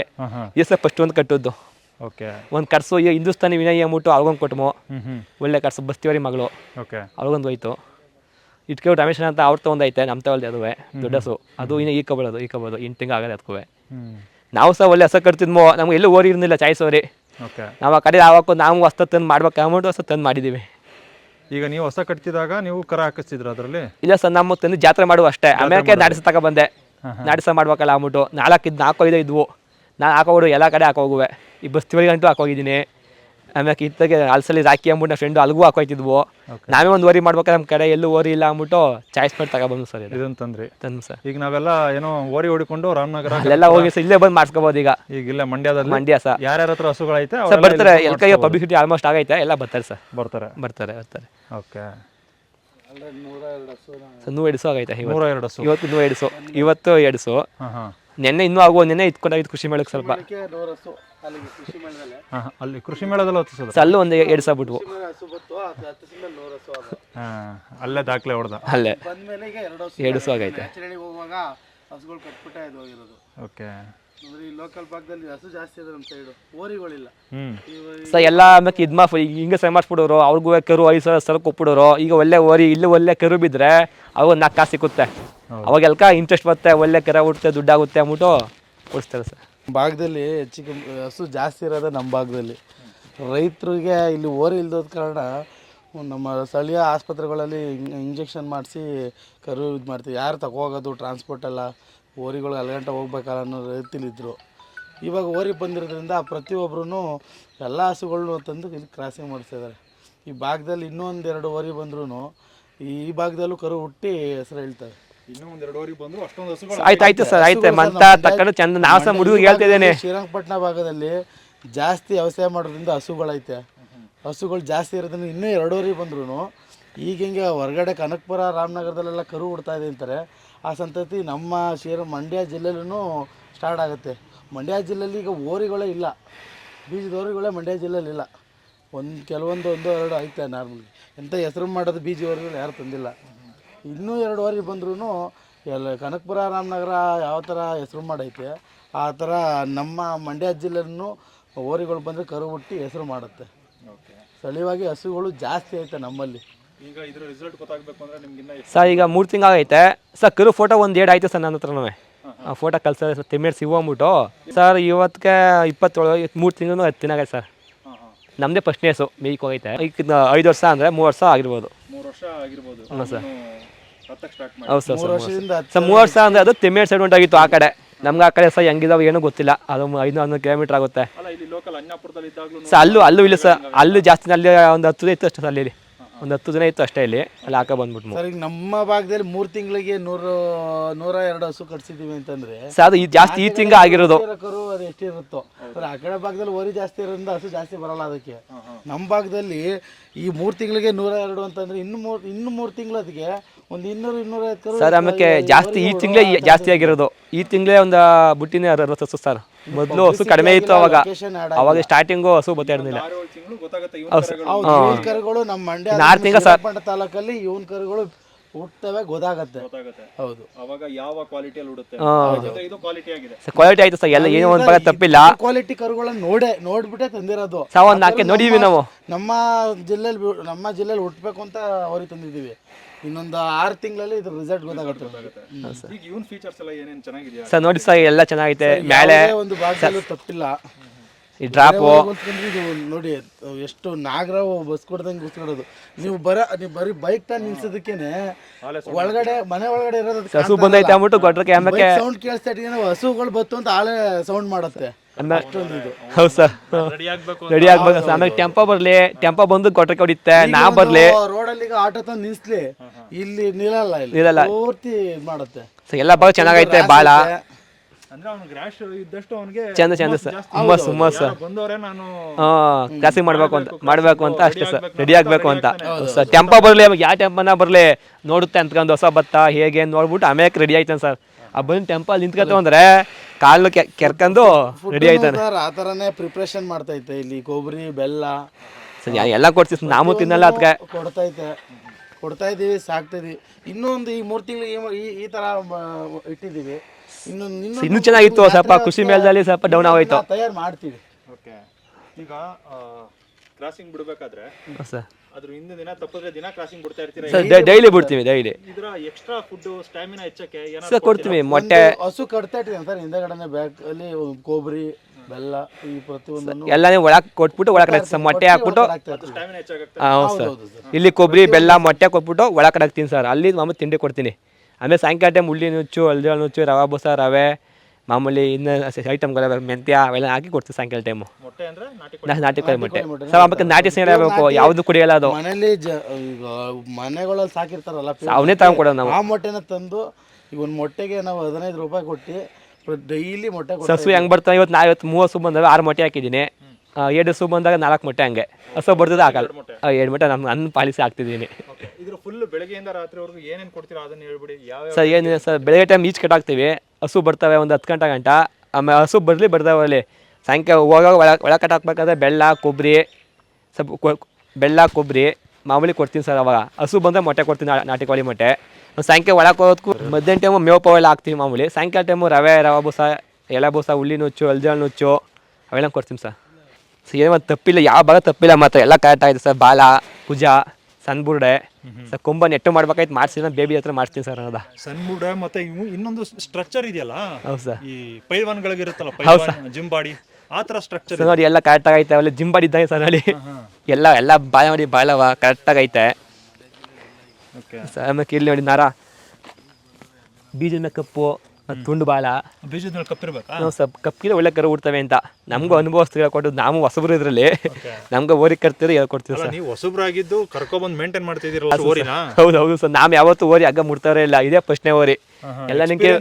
ಈ ಸಲ ಫಸ್ಟ್ ಒಂದು ಕಟ್ಟದ್ದು. ಓಕೆ. ಒಂದು ಕಟ್ಸು ಈ ಹಿಂದೂಸ್ತಾನಿ ವಿನಯ ಮುಟ್ಟು ಅವ್ರಿಗೊಂದು ಕೊಟ್ಟಮು ಒಳ್ಳೆ ಕಟ್ಸು ಬಸ್ತಿವರಿ ಮಗಳು. ಓಕೆ. ಅವ್ರಿಗೊಂದು ಹೋಯ್ತು. ಇಟ್ಕೊಂಡು ರಮೇಶ್ ಅಂತ ಅವ್ರ ತಗೊಂಡ್ ಐತೆ ನಮ್ಮ ತಗೊಳ್ದೆ ಅದುವೆ. ದೊಡ್ಡಸು ಅದು ಇನ್ನು ಈ ಕಬೋದು ಈ ಕಬೋದು ಎಂಟು ತಿಂಗಳು ಆಗದೆ ಅದಕ್ಕೂ ನಾವು ಸಹ ಒಳ್ಳೆ ಹಸ ಕಟ್ತಿದ್ಮೋ. ನಮ್ಗೆ ಎಲ್ಲೂ ಓರಿ ಇರ್ಲಿಲ್ಲ ಚಾಯ್ಸ್ ನಾವು ಆ ಕಡೆ ಆವಾಗ ನಾವು ಹೊಸ ತಂದು ಮಾಡ್ಬೇಕು ಅಮೌಂಟ್ ಹೊಸ ತಂದು ಮಾಡಿದ್ದೀವಿ ಈಗ ನೀವು ಹೊಸ ಕಟ್ತಿದಾಗ ನೀವು ಕರ ಹಾಕಿಸ್ತಿದ್ರು ಅದರಲ್ಲಿ? ಇಲ್ಲ ಸರ್ ನಮ್ಮ ತಂದು ಜಾತ್ರೆ ಮಾಡುವ ಅಷ್ಟೇ. ಆಮೇಲೆ ನಾಡಿಸ ತಗೊ ಬಂದೆ. ನಾಡಿಸ ಮಾಡ್ಬೇಕಲ್ಲ ಅಂದ್ಬಿಟ್ಟು ನಾಲ್ಕು ಇದು ನಾಲ್ಕು ಐದು ಇದ್ವು. ನಾನು ಹಾಕೋಬಿಡು ಎಲ್ಲ ಕಡೆ ಹಾಕೋಗುವೆ. ಈ ಬಸ್ ಹಾಕೋಗಿದ್ದೀನಿ. ಆಮೇಲೆ ಇತ್ತಾಗೆ ಅಲ್ಸಲ್ಲಿ ರಾಕಿ ಅಂದ್ಬಿಟ್ಟು ನಮ್ಮ ಫ್ರೆಂಡು ಅಲ್ಗೂ ಹಾಕೋಯ್ತಿದ್ವು. ನಾವೇ ಒಂದು ಓರಿ ಮಾಡ್ಬೇಕಾದ್ರೆ ನಮ್ಮ ಕಡೆ ಎಲ್ಲೂ ಓರಿ ಇಲ್ಲ ಅಂದ್ಬಿಟ್ಟು ಚಾಯ್ಸ್ ಮಾಡಿ ತಗೊಬಂದು ಸರ್ ಇದು ಇದನ್ನ ತಂದ್ರಿ. ತಂದು ಸರ್ ಈಗ ನಾವೆಲ್ಲ ಏನೋ ಓರಿ ಹೊಡಿಕೊಂಡು ರಾಮನಗರ ಅಲ್ಲೆಲ್ಲ ಹೋಗಿ ಸರ್ ಇಲ್ಲೇ ಬಂದು ಮಾಡಿಸ್ಕೋಬೋದು ಈಗ. ಈಗ ಇಲ್ಲ ಮಂಡ್ಯದಲ್ಲಿ ಮಂಡ್ಯ ಸರ್ ಯಾರ್ಯಾರ ಹತ್ರ ಹಸುಗಳೈತೆ ಸರ್ ಬರ್ತಾರೆ. ಎಲ್ಲ ಎಲ್ ಕೈ ಪಬ್ಲಿಸಿಟಿ ಆಲ್ಮೋಸ್ಟ್ ಆಗೈತೆ. ಎಲ್ಲ ಬರ್ತಾರೆ ಸರ್ ಬರ್ತಾರೆ. ಬರ್ತಾರೆ ಬರ್ತಾರೆ. ಓಕೆ ನೂರ ಎರಡು ಹಸು. ನೂರು ಆಗೈತೆ. ಇವತ್ತು ನೂರ ಎರಡು ಹಸು. ಇವತ್ತು ಎರಡು ಎಡ್ಸು ಇವತ್ತು ಎಡ್ಸು ಹಾ ಹಾ. ನೆನ್ನೆ ಇನ್ನೂ ಆಗುವ ನೆನ್ನೆ ಇಟ್ಕೊಂಡಾಗಿತ್ತು ಖುಷಿ ಮೇಳಕ್ಕೆ ಸ್ವಲ್ಪ. ಕೃಷಿ ಹಾ. ಅಲ್ಲಿ ಕೃಷಿ ಮೇಳದಲ್ಲಿ ಹೊತ್ತಿಸೋದು ಸಲ್ಲು ಒಂದು ಕೃಷಿ ನೂರು ಹಾ ಅಲ್ಲೇ ದಾಖಲೆ ಹೊಡೆದ. ಅಲ್ಲೇ. ಬಂದ್ಮೇಲೆ ಈಗ ಎರಡು ಎರಡು ಹಸು ಆಗೈತೆ ನ್ಯಾಚುರಲಿಗೆ ಹೋಗುವಾಗ ಹಸುಗಳು ಕಟ್ಬಿಟ್ಟೆ ಇದು ಹೋಗಿರೋದು ಓಕೆ. ಅಂದ್ರೆ ಈ ಲೋಕಲ್ ಭಾಗದಲ್ಲಿ ಹಸು ಜಾಸ್ತಿ ಇದೆ ನಮ್ಮ ಸೈಡು ಓರಿಗಳಿಲ್ಲ ಸೊ ಎಲ್ಲ ಆಮೇಲೆ ಇದು ಈಗ ಹಿಂಗೆ ಸೈ ಮಾಡಿಸ್ಬಿಡೋರು ಅವ್ರಿಗೂ ಕರು ಐದು ಸಾವಿರ ಸಲ ಕೊಟ್ಬಿಡೋರು ಈಗ ಒಳ್ಳೆ ಓರಿ ಇಲ್ಲಿ ಒಳ್ಳೆ ಕರು ಬಿದ್ರೆ ಅವಾಗ ನಾಲ್ಕು ಕಾಸು ಅವಾಗ ಎಲ್ಲ ಇಂಟ್ರೆಸ್ಟ್ ಬರುತ್ತೆ ಒಳ್ಳೆ ಕರ ಹುಟ್ಟುತ್ತೆ ದುಡ್ಡಾಗುತ್ತೆ ಅಂದ್ಬಿಟ್ಟು ಕೊಡಿಸ್ತಾರೆ ಸರ್. ಭಾಗದಲ್ಲಿ ಹೆಚ್ಚಿಗೆ ಹಸು ಜಾಸ್ತಿ ಇರೋದೇ ನಮ್ಮ ಭಾಗದಲ್ಲಿ. ರೈತರಿಗೆ ಇಲ್ಲಿ ಓರಿ ಇಲ್ದೋದ ಕಾರಣ ನಮ್ಮ ಸ್ಥಳೀಯ ಆಸ್ಪತ್ರೆಗಳಲ್ಲಿ ಇಂಜೆಕ್ಷನ್ ಮಾಡಿಸಿ ಕರು ಇದು ಮಾಡ್ತೀವಿ. ಯಾರು ತಗೋಗೋದು ಟ್ರಾನ್ಸ್ಪೋರ್ಟ್ ಎಲ್ಲ? ಓರಿಗಳು ಅಲ್ಗಂಟ ಹೋಗ್ಬೇಕಲ್ಲ ಅನ್ನೋ ರೀತಿಲಿದ್ದರು ಇವಾಗ ಓರಿ ಬಂದಿರೋದ್ರಿಂದ ಪ್ರತಿಯೊಬ್ಬರೂ ಎಲ್ಲ ಹಸುಗಳ್ನು ತಂದು ಇಲ್ಲಿ ಕ್ರಾಸಿಂಗ್ ಮಾಡಿಸ್ತಿದ್ದಾರೆ ಈ ಭಾಗದಲ್ಲಿ ಇನ್ನೂ ಒಂದೆರಡು ಓರಿ ಬಂದ್ರೂ ಈ ಭಾಗದಲ್ಲೂ ಕರು ಹುಟ್ಟಿ ಹೆಸರು ಹೇಳ್ತಾರೆ. ಇನ್ನೂ ಒಂದೆರಡು ಓರಿ ಬಂದ್ರು ಅಷ್ಟೊಂದು ಹಸುಗಳು ಆಯ್ತು ಆಯ್ತು ಸರ್ ಆಯ್ತು ಮಂತ ಚಂದ ಹೇಳ್ತಾ ಇದ್ದೇನೆ. ಶ್ರೀರಂಗಪಟ್ಟಣ ಭಾಗದಲ್ಲಿ ಜಾಸ್ತಿ ವ್ಯವಸಾಯ ಮಾಡೋದ್ರಿಂದ ಹಸುಗಳೈತೆ. ಹಸುಗಳು ಜಾಸ್ತಿ ಇರೋದ್ರಿಂದ ಇನ್ನೂ ಎರಡೂವರೆ ಬಂದ್ರು ಈಗ ಹಿಂಗೆ ಹೊರಗಡೆ ಕನಕಪುರ ರಾಮನಗರದಲ್ಲೆಲ್ಲ ಕರು ಹುಡ್ತಾ ಇದೆ ಅಂತಾರೆ. ಆ ಸಂತತಿ ನಮ್ಮ ಶೇರು ಮಂಡ್ಯ ಜಿಲ್ಲೆಲೂ ಸ್ಟಾರ್ಟ್ ಆಗುತ್ತೆ. ಮಂಡ್ಯ ಜಿಲ್ಲೆಯಲ್ಲಿ ಈಗ ಓರಿಗಳೇ ಇಲ್ಲ. ಬೀಜದ ಓರಿಗಳೇ ಮಂಡ್ಯ ಜಿಲ್ಲೆಯಲ್ಲಿ ಇಲ್ಲ. ಒಂದು ಕೆಲವೊಂದು ಒಂದು ಎರಡು ಐತೆ ನಾರ್ಮಲಿ ಎಂಥ ಹೆಸರು ಮಾಡೋದು ಬೀಜ ಓರಿಗಳು ಯಾರು ತಂದಿಲ್ಲ. ಇನ್ನೂ ಎರಡು ಓರಿ ಬಂದ್ರೂ ಎಲ್ಲ ಕನಕಪುರ ರಾಮನಗರ ಯಾವ ಥರ ಹೆಸರು ಮಾಡೈತೆ ಆ ಥರ ನಮ್ಮ ಮಂಡ್ಯ ಜಿಲ್ಲೆನೂ ಓರಿಗಳು ಬಂದರೆ ಕರು ಹುಟ್ಟಿ ಹೆಸರು ಮಾಡುತ್ತೆ. ಸ್ಥಳೀಯವಾಗಿ ಹಸುಗಳು ಜಾಸ್ತಿ ಐತೆ ನಮ್ಮಲ್ಲಿ. ಈಗ ಇದ್ರ ರಿಸಲ್ಟ್ ಗೊತ್ತಾಗಬೇಕು ಅಂದ್ರೆ ನಿಮ್ಗೆ ಇನ್ನ ಸರ್ ಈಗ ಮೂರು ತಿಂಗಳಾಗೈತೆ. ಸರ್ ಕರು ಫೋಟೋ ಒಂದು ಎರಡು ಆಯ್ತು ಸರ್ ನನ್ನ ಹತ್ರನೂ. ಆ ಫೋಟೋ ಕಲ್ಸ ಸರ್ ತಿಮ್ಮೇಡ್ ಸಿಗೋಗ್ಬಿಟ್ಟು ಸರ್ ಇವತ್ತಿಗೆ ಇಪ್ಪತ್ತೇಳು ಮೂರು ತಿಂಗಳು ಹತ್ತು ದಿನ ಆಗೈತೆ ಸರ್. ನಮ್ಮದೇ ಫಸ್ಟ್ ನೇಸು ಮೇಯ್ಕ್ ಹೋಗೈತೆ. ಈಗ ಐದು ವರ್ಷ ಅಂದರೆ ಮೂರು ವರ್ಷ ಆಗಿರ್ಬೋದು. ಮೂರು ವರ್ಷ ಆಗಿರ್ಬೋದು. ಹ್ಞೂ ಸರ್. ಹೌದು ಸರ್ ಮೂರು ಸರ್ ವರ್ಷದಿಂದ ಸರ್ ಮೂರು ವರ್ಷ ಅಂದರೆ ಅದು ತಿಮ್ಮೇಡ್ ಸೈಡ್ ಉಂಟಾಗಿತ್ತು ಆ ಕಡೆ. ನಮ್ಗೆ ಆ ಕಡೆ ಸರ್ ಹೆಂಗಿದಾವೆ ಏನೂ ಗೊತ್ತಿಲ್ಲ. ಅದು ಐದು ಹನ್ನೊಂದು ಕಿಲೋಮೀಟರ್ ಆಗುತ್ತೆ. ಅಲ್ಲ ಇಲ್ಲಿ ಲೋಕಲ್ ಅನ್ನಾಪುರದಲ್ಲಿ ಇದ್ದಾಗಲೂ ಸರ್ ಅಲ್ಲೂ ಅಲ್ಲೂ ಇಲ್ಲ ಸರ್. ಅಲ್ಲೂ ಜಾಸ್ತಿ ಅಲ್ಲಿ ಒಂದು ಹತ್ತು ಇತ್ತು ಅಷ್ಟೇ ಸರ್ ಅಲ್ಲಿ ಒಂದು ಹತ್ತು ದಿನ ಇತ್ತು ಅಷ್ಟೇ ಇಲ್ಲಿ. ಅಲ್ಲಿ ಹಾಕ ಬಂದ್ಬಿಟ್ಟು ಸರ್ ಈಗ ನಮ್ಮ ಭಾಗದಲ್ಲಿ ಮೂರು ತಿಂಗಳಿಗೆ ನೂರು ನೂರ ಎರಡು ಹಸು ಕಟ್ಸಿದೀವಿ ಅಂತಂದ್ರೆ ಸರ್ ಅದು ಈ ಜಾಸ್ತಿ ಈ ತಿಂಗ ಆಗಿರೋದು. ಕರು ಅದು ಎಷ್ಟಿರುತ್ತೋ ಸರ್ ಆ ಕಡೆ ಭಾಗದಲ್ಲಿ ಓರಿ ಜಾಸ್ತಿ ಇರೋದ್ರಿಂದ ಹಸು ಜಾಸ್ತಿ ಬರಲ್ಲ ಅದಕ್ಕೆ. ನಮ್ಮ ಭಾಗದಲ್ಲಿ ಈ ಮೂರು ತಿಂಗಳಿಗೆ ನೂರ ಎರಡು ಅಂತಂದ್ರೆ ಇನ್ನು ಮೂರು ಇನ್ನು ಮೂರು ತಿಂಗಳು ಅದಕ್ಕೆ ಒಂದು ಇನ್ನೂರು ಇನ್ನೂರ ಐವತ್ತು ಕರು ಸರ್ ಆಮೇಲೆ ಜಾಸ್ತಿ ಈ ತಿಂಗಳೇ ಜಾಸ್ತಿ ಆಗಿರೋದು. ಈ ತಿಂಗಳೇ ಒಂದು ಬುಟ್ಟಿನೇ ಅರವತ್ತು ಹಸು ಸರ್. ಮೊದಲು ಹಸು ಕಡಿಮೆ ಇತ್ತು ಅವಾಗ. ಅವಾಗ ಸ್ಟಾರ್ಟಿಂಗು ಹಸು ಇವ್ನ ಕರುಗಳು. ನಮ್ಮ ಮಂಡ್ಯ ನಾರ್ತ್ ತಿಂಗಳು ಸರ್ ತಾಲೂಕಲ್ಲಿ ಇವನ್ ಕರುಗಳು ಹುಟ್ಟವೆ ಗೊತ್ತಾಗತ್ತೆ. ಹೌದು. ಅವಾಗ ಯಾವ ಕ್ವಾಲಿಟಿಯಲ್ಲಿ ಇದು ಕ್ವಾಲಿಟಿ ಆಗಿದೆ. ಸರ್ ಕ್ವಾಲಿಟಿ ಆಯ್ತು ಸರ್ ಎಲ್ಲ ಏನೋ ಒಂದ್ ಭಾಗ ತಪ್ಪಿಲ್ಲ. ಕ್ವಾಲಿಟಿ ಕರುಗಳನ್ನ ನೋಡೆ ನೋಡ್ಬಿಟ್ಟೆ ತಂದಿರೋದು. ಸಾವ್ ಒಂದು ನಾಲ್ಕೆ ನೋಡಿದ್ವಿ ನಾವು. ನಮ್ಮ ಜಿಲ್ಲೆಲಿ ನಮ್ಮ ಜಿಲ್ಲೆಲಿ ಹುಟ್ಟಬೇಕು ಅಂತ ಅವ್ರಿಗೆ ತಂದಿದ್ದೀವಿ. ಇನ್ನೊಂದು ಆರು ತಿಂಗಳಲ್ಲಿ ಇದ್ರ ರಿಸಲ್ಟ್ ಗೊತ್ತಾಗುತ್ತೆ. ಈಗ ಇವನ್ ಫೀಚರ್ಸ್ ಎಲ್ಲ ಏನೇನು ಚೆನ್ನಾಗಿದೆಯಾ? ಸರ್ ನೋಡಿ ಸರ್ ಎಲ್ಲ ಚೆನ್ನಾಗೈತೆ. ಮೇಲೆ ಒಂದು ಭಾಗದಲ್ಲೂ ತಪ್ಪಿಲ್ಲ. ಈ ಡ್ರಾಪ್ ಇದು ನೋಡಿ ಎಷ್ಟು ನಾಗರಾವ್ ಬಸ್ ಕೊಡ್ದಂಗೆ ಗುಸ್ಕೊಡೋದು ನೀವು ಬರ ನೀವು ಬರೀ ಬೈಕ್ನ ನಿಲ್ಸೋದಕ್ಕೇನೆ ಒಳಗಡೆ ಮನೆ ಒಳಗಡೆ ಇರೋದು ಹಸು ಬಂದೈತೆ ಅಂದ್ಬಿಟ್ಟು ಕೊಟ್ಟರೆ ಆಮೇಲೆ ಸೌಂಡ್ ಕೇಳಿಸ್ತಾ ಹಸುಗಳು ಬತ್ತು ಅಂತ ಆಳೆ ಸೌಂಡ್ ಮಾಡುತ್ತೆ. ಆಮೇಲೆ ಹೌದು? ಸರ್. ರೆಡಿ ಆಗ್ಬೇಕು ರೆಡಿ ಆಗ್ಬೇಕು ಸರ್ ಆಮೇಲೆ ಟೆಂಪೋ ಬರಲಿ ಟೆಂಪೋ ಬಂದು ಕೊಟ್ರಕ್ಕೆ ಹೊಡಿತ್ತೆ ನಾ ಬರ್ಲಿ. ರೋಡಲ್ಲಿ ಈಗ ಆಟೋ ತಂದು ನಿಲ್ಸ್ಲಿ ಇಲ್ಲಿ ನಿಲ್ಲಲ್ಲ ಇಲ್ಲಿ. ನಿಲ್ಲಲ್ಲ. ಪೂರ್ತಿ ಇದ್ ಮಾಡುತ್ತೆ. ಸೊ ಎಲ್ಲ ಭಾಳ ಚೆನ್ನಾಗೈತೆ ಭಾಳ. ಅಂದ್ರೆ ಅವ್ನಿಗೆ ರ್ಯಾಶ್ ಇದ್ದಷ್ಟು ಅವನಿಗೆ ಚಂದ ಚಂದ ಸರ್. ಹುಮ್ಮಸ್ ಹುಮ್ಮಸ್ ಸರ್. ಬಂದವರೇ ನಾನು ಹಾಂ ಕ್ಲಾಸಿಂಗ್ ಮಾಡಬೇಕು ಅಂತ ಮಾಡಬೇಕು ಅಂತ ಅಷ್ಟೇ ಸರ್. ರೆಡಿ ಆಗ್ಬೇಕು ಅಂತ. ಸರ್ ಟೆಂಪೋ ಬರಲಿ ಯಾವ ಟೆಂಪನ ಬರಲಿ ನೋಡುತ್ತೆ ಅಂತ್ಕೊಂಡು ಹೊಸ ಭತ್ತ ಹೇಗೆ ನೋಡ್ಬಿಟ್ಟು ಆಮೇಲೆ ರೆಡಿ ಆಯ್ತಾನೆ ಸರ್. ಆ ಬಂದು ಟೆಂಪಲ್ ನಿಂತ್ಕೊತ ಅಂದ್ರೆ ಕಾಲು ಕೆ- ಕೆರ್ಕೊಂಡು ರೆಡಿ ಆಯ್ತಾನೆ. ಸರ್ ಆ ಥರನೇ ಪ್ರಿಪ್ರೇಷನ್ ಮಾಡ್ತೈತೆ ಇಲ್ಲಿ ಕೊಬ್ಬರಿ ಬೆಲ್ಲ. ಸರಿ ಎಲ್ಲ ಕೊಡ್ತೀವಿ ನಾವು ತಿನ್ನಲ್ಲ ಅದಕ್ಕೆ ಕೊಡ್ತೈತೆ. ಕೊಡ್ತಾ ಇದ್ದೀವಿ ಸಾಕ್ತಾ ಇದೀವಿ ಇನ್ನೊಂದು ಈ ಮೂರು ತಿಂಗಳು ಈ ಈ ಥರ ಮ- ಇಟ್ಟಿದ್ದೀವಿ. ಇನ್ನು ಇನ್ನೂ ಚೆನ್ನಾಗಿತ್ತು ಸ್ವಲ್ಪ ಖುಷಿ ಮೇಲದಲ್ಲಿ ಸ್ವಲ್ಪ ಡೌನ್ ಆಗೋಯ್ತು. ತಯಾರು ಮಾಡ್ತೀವಿ. ಓಕೆ. ಈಗ ಕ್ರಾಸಿಂಗ್ ಬಿಡಬೇಕಾದ್ರೆ ಸರ್. ಅದ್ರ ಹಿಂದಿನ ದಿನ ತಪ್ಪಿದ್ರೆ ದಿನ ಕ್ರಾಸಿಂಗ್ ಬಿಡ್ತಾ ಇರ್ತೀರಾ? ಸರ್ ಡೈಲಿ ಬಿಡ್ತೀವಿ ಡೈಲಿ. ಇದರ ಎಕ್ಸ್ಟ್ರಾ ಫುಡ್ ಸ್ಟಾಮಿನಾ ಹೆಚ್ಚಕ್ಕೆ ಏನಾದ್ರು ಸರ್ ಕೊಡ್ತೀವಿ ಮೊಟ್ಟೆ. ಒಂದು ಹಸು ಕಟ್ತಾ ಇರ್ತೀವಿ ಸರ್ ಹಿಂದೆಗಡೆನೆ ಬ್ಯಾಕ್ ಅಲ್ಲಿ ಒಂದು ಕೊಬ್ಬರಿ ಬೆಲ್ಲ ಈ ಪ್ರತಿಯೊಂದನ್ನು ಎಲ್ಲನೇ ಒಳಗೆ ಕೊಟ್ಬಿಟ್ಟು ಒಳಗಡೆ ಸರ್ ಮೊಟ್ಟೆ ಹಾಕ್ಬಿಟ್ಟು ಹಾಕ್ತಾ. ಸ್ಟಾಮಿನಾ ಹೆಚ್ಚಾಗುತ್ತೆ ಹಾಂ ಹೌದು ಸರ್. ಇಲ್ಲಿ ಕೊಬ್ಬರಿ ಬೆಲ್ಲ ಮೊಟ್ಟೆ ಕೊಟ್ಬಿಟ್ಟು ಒಳಗಡೆ ಹಾಕ್ತೀನಿ ಸರ್. ಅಲ್ಲಿ ಮಾಮೂಲಿ ತಿಂಡಿ ಕೊಡ್ತೀನಿ. ಆಮೇಲೆ ಸಾಯಂಕಾಲ ಟೈಮ್ ಉಳ್ಳಿ ನುಚ್ಚು ಹಲ್ದಿ ನುಚ್ಚು ರವೆ ಬೂಸ ರವೆ. ಮಾಮೂಲಿ ಇನ್ನು ಐಟಮ್ಗಳ ಮೆಂತ್ಯ ಅವೆಲ್ಲ ಹಾಕಿ ಕೊಡ್ತೀವಿ ಸಾಯಂಕಾಲ ಟೈಮು ಮೊಟ್ಟೆ ಅಂದ್ರೆ ನಾಟಿ ನಾಟಿ ಕೋಳಿ ಮೊಟ್ಟೆ. ಸರ್ ಆಮೇಲೆ ನಾಟಿ ಸೇನೆ ಆಗಬೇಕು ಯಾವುದು ಕುಡಿಯಲ್ಲ ಅದು. ಮನೇಲಿ ಜ ಈಗ ಮನೆಗಳಲ್ಲಿ ಸಾಕಿರ್ತಾರಲ್ಲ ಅವನೇ ತಗೊಂಡ್ ಕೊಡೋದು ನಾವು. ಆ ಮೊಟ್ಟೆನ ತಂದು ಈಗ ಒಂದು ಮೊಟ್ಟೆಗೆ ನಾವು ಹದಿನೈದು ರೂಪಾಯಿ ಕೊಟ್ಟು ಡೈಲಿ ಮೊಟ್ಟೆ ಕೊಡ್ತಾ ಸಸು ಹೆಂಗ್ ಬರ್ತಾ ಇವತ್ತು ನಾ ಇವತ್ತು ಮೂವತ್ತು ಸು ಬಂದಾಗ ಆರು ಮೊಟ್ಟೆ ಹಾಕಿದ್ದೀನಿ. ಎರಡು ಸು ಬಂದಾಗ ನಾಲ್ಕು ಮೊಟ್ಟೆ ಹಂಗೆ. ಹಸು ಬರ್ತದೆ ಆಗಲ್ಲ. ಆ, ಎರಡು ಮೊಟ್ಟೆ ನಮ್ಮ ನನ್ನ ಪಾಲಿಸಿ ಹಾಕ್ತಿದ್ದೀನಿ. ಓಕೆ ಇದ್ರ ಫುಲ್ ಬೆಳಗ್ಗೆಯಿಂದ ರಾತ್ರಿವರೆಗೂ ಏನೇನು ಕೊಡ್ತೀರಾ? ಅದನ್ನ ಹೇಳ್ಬಿಡಿ. ಯಾವ ಸರ್ ಏನಿದೆ ಸರ್ ಬೆಳಗ್ಗೆ ಟೈಮ್ ಈಚ್ ಕಟ್ಟಾಕ್ತೀವಿ ಹಸು ಬರ್ತವೆ ಒಂದು ಹತ್ತು ಗಂಟೆ ಗಂಟ. ಆಮೇಲೆ ಹಸು ಬರಲಿ ಬರ್ತಾವೆ ಅಲ್ಲಿ ಸಾಯಂಕಾಲ ಹೋಗೋ ಒಳ ಒಳ ಕಟ್ಟಾಕ್ಬೇಕಾದ್ರೆ ಬೆಲ್ಲ, ಕೊಬ್ಬರಿ ಸ್ವಲ್ಪ ಬೆಲ್ಲ, ಕೊಬ್ಬರಿ ಮಾಮೂಲಿ ಕೊಡ್ತೀನಿ ಸರ್ ಅವಾಗ. ಹಸು ಬಂದರೆ ಮೊಟ್ಟೆ ಕೊಡ್ತೀನಿ ನಾಟಿ ಕೋಳಿ ಮೊಟ್ಟೆ. ಸಾಯಂಕಾಲ ಒಳಗೆ ಹೋಗೋದಕ್ಕೂ ಮಧ್ಯಾಹ್ನ ಟೈಮು ಮೇವು ಪಾವೆಲ್ಲ ಹಾಕ್ತೀನಿ ಮಾಮೂಲಿ. ಸಾಯಂಕಾಲ ಟೈಮು ರವೆ ರವೆ ಬೂಸ, ಎಲೆ ಬೂಸ, ಹುಳಿ ನುಚ್ಚು ಹಲ್ದಿ ನುಚ್ಚು ಅವೆಲ್ಲ ಕೊಡ್ತೀನಿ ಸರ್. ಸೊ ಏನೋ ತಪ್ಪಿಲ್ಲ, ಯಾವ ಭಾಗ ತಪ್ಪಿಲ್ಲ ಮಾತ್ರ. ಎಲ್ಲ ಕರೆಕ್ಟ್ ಆಗಿದೆ ಸರ್. ಬಾಲ ಭುಜ ಸಣ್ಣ ಬುರುಡೆ ಸರ್ ಕೊಂಬ ನೆಟ್ಟು ಮಾಡ್ಬೇಕಾಯ್ತು ಮಾಡ್ಸಿದ್ರೆ ಬೇಬಿ ಹತ್ರ ಮಾಡ್ತೀನಿ ಸರ್ ಅನ್ನೋದ ಸಣ್ಣ ಬುಡ ಮತ್ತೆ ಇವು ಇನ್ನೊಂದು ಸ್ಟ್ರಕ್ಚರ್ ಇದೆಯಲ್ಲ? ಹೌದು ಸರ್. ಈ ಪೈಲ್ವಾನ್ಗಳಿಗಿರುತ್ತಲ್ಲ ಪೈಲ್ವಾನ್ ಜಿಮ್ ಬಾಡಿ ಆ ತರ ಸ್ಟ್ರಕ್ಚರ್ ಸರ್ ನೋಡಿ ಎಲ್ಲ ಕರೆಕ್ಟ್ ಆಗೈತೆ ಅಲ್ಲಿ ಜಿಮ್ ಇದ್ದಂಗೆ ಸರ್ ಅಲ್ಲಿ. ಎಲ್ಲ ಎಲ್ಲ ಬಾಯ ಮಾಡಿ ಬಾಳವ ಕರೆಕ್ಟ್ ಆಗೈತೆ ಓಕೆ ಸರ್ ಆಮೇಲೆ ಇಲ್ಲಿ ನೋಡಿ ನಾರ. ಬೀಜದ ಕಪ್ಪು ಮತ್ತು ತುಂಡು ಬಾಲ. ಬೀಜದ ಕಪ್ಪಿರ್ಬೇಕಾ ಸ್ವಲ್ಪ ಕಪ್ಪಿಗೆ ಒಳ್ಳೆ ಕರು ಹುಡ್ತವೆ ಅಂತ. ನಮ್ಗೂ ಅನುಭವಸ್ತು ಹೇಳ್ಕೊಟ್ಟು ನಾವು ಹೊಸಬ್ರು ಇದ್ರಲ್ಲಿ. ನಮ್ಗೆ ಓರಿ ಕರ್ತೀರಿ ಹೇಳ್ಕೊಡ್ತೀವಿ ಸರ್. ನೀವು ಹೊಸಬ್ರಾಗಿದ್ದು ಕರ್ಕೊಬಂದು ಮೇಂಟೈನ್ ಮಾಡ್ತಿದ್ದೀರಲ್ಲ ಓರಿನ? ಹೌದು ಹೌದು ಸರ್. ನಾವು ಯಾವತ್ತೂ ಓರಿ ಹಗ್ಗ ಮುಡ್ತಾರೆ ಇಲ್ಲ. ಇದೇ ಪ್ರಶ್ನೆ ಓರಿ. ಎಲ್ಲ ನಿಂಗೆ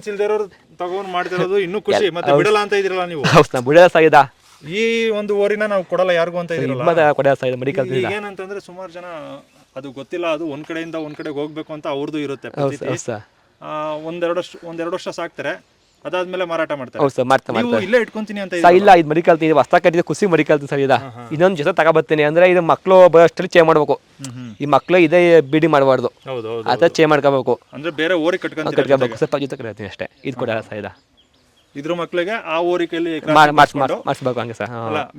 ತಗೊಂಡು ಮಾಡ್ತಿರೋದು ಇನ್ನೂ ಖುಷಿ. ಮತ್ತೆ ಬಿಡಲ್ಲ ಅಂತ ಇದಿರಲ್ಲ ನೀವು? ಹೌದು ನಾ ಬಿಡಲ್ಲ ಸಾಗಿದ ಈ ಒಂದು ಓರಿನ ನಾವು ಕೊಡಲ್ಲ ಯಾರಿಗೂ ಅಂತ ಇದಿರಲ್ಲ ಕೊಡಲ್ಲ ಕೊಡೋ ಸಾಗಿದ ಮೆಡಿಕಲ್ ಏನಂತಂದ್ರೆ ಸುಮಾರು ಜನ ಅದು ಗೊತ್ತಿಲ್ಲ ಅದು ಒಂದ್ ಕಡೆಯಿಂದ ಒಂದ್ ಕಡೆಗೆ ಹೋಗ್ಬೇಕು ಅಂತ ಅವ್ರದ್ದು ಇರುತ್ತೆ ಸರ್ ಸರ್ ಒಂದೆರಡು ವರ್ಷ ಒಂದೆರಡು ವರ್ಷ ಸಾಕ್ತಾರೆ. ಅದಾದ್ಮೇಲೆ ಮಾರಾಟ ಮಾಡ್ತಾರೆ. ಹೌದು ಸರ್ ಮಾಡ್ತಾ ನೀವು ಮಾಡ್ತಾರೆ. ಇಲ್ಲೇ ಇಟ್ಕೊಂತೀನಿ ಅಂತ ಸರ್ ಇಲ್ಲ ಇದು ಮಡಿಕಲ್ ಇದು ಹೊಸ ಕಟ್ಟಿದ ಖುಷಿ ಮಡಿಕಲ್ ಸರ್ ಇದ. ಇನ್ನೊಂದು ಜೊತೆ ತಗೊಬರ್ತೀನಿ ಅಂದ್ರೆ ಇದು ಮಕ್ಕಳು ಬರೋಷ್ಟರಲ್ಲಿ ಚೇ ಮಾಡ್ಬೇಕು. ಈ ಮಕ್ಕಳು ಇದೇ ಬಿಡಿ ಮಾಡಬಾರ್ದು. ಹೌದು ಹೌದು ಆ ಥರ ಚೇ ಮಾಡ್ಕೋಬೇಕು. ಅಂದ್ರೆ ಬೇರೆ ಓರಿ ಕಟ್ಕೊಂಡು ಕಟ್ಕೋಬೇಕು. ಸ್ವಲ್ಪ ಜೊತೆ ಕಟ್ತೀನಿ ಅಷ್ಟೇ. ಇದು ಕೂಡ ಸರ್ ಇದ. ಇದ್ರ ಮಕ್ಳಿಗೆ ಆ ಓರಿಕೆಯಲ್ಲಿ ಮಾಡಿ ಮಾಡಿಸ್ಬೇಕು ಹಂಗೆ ಸರ್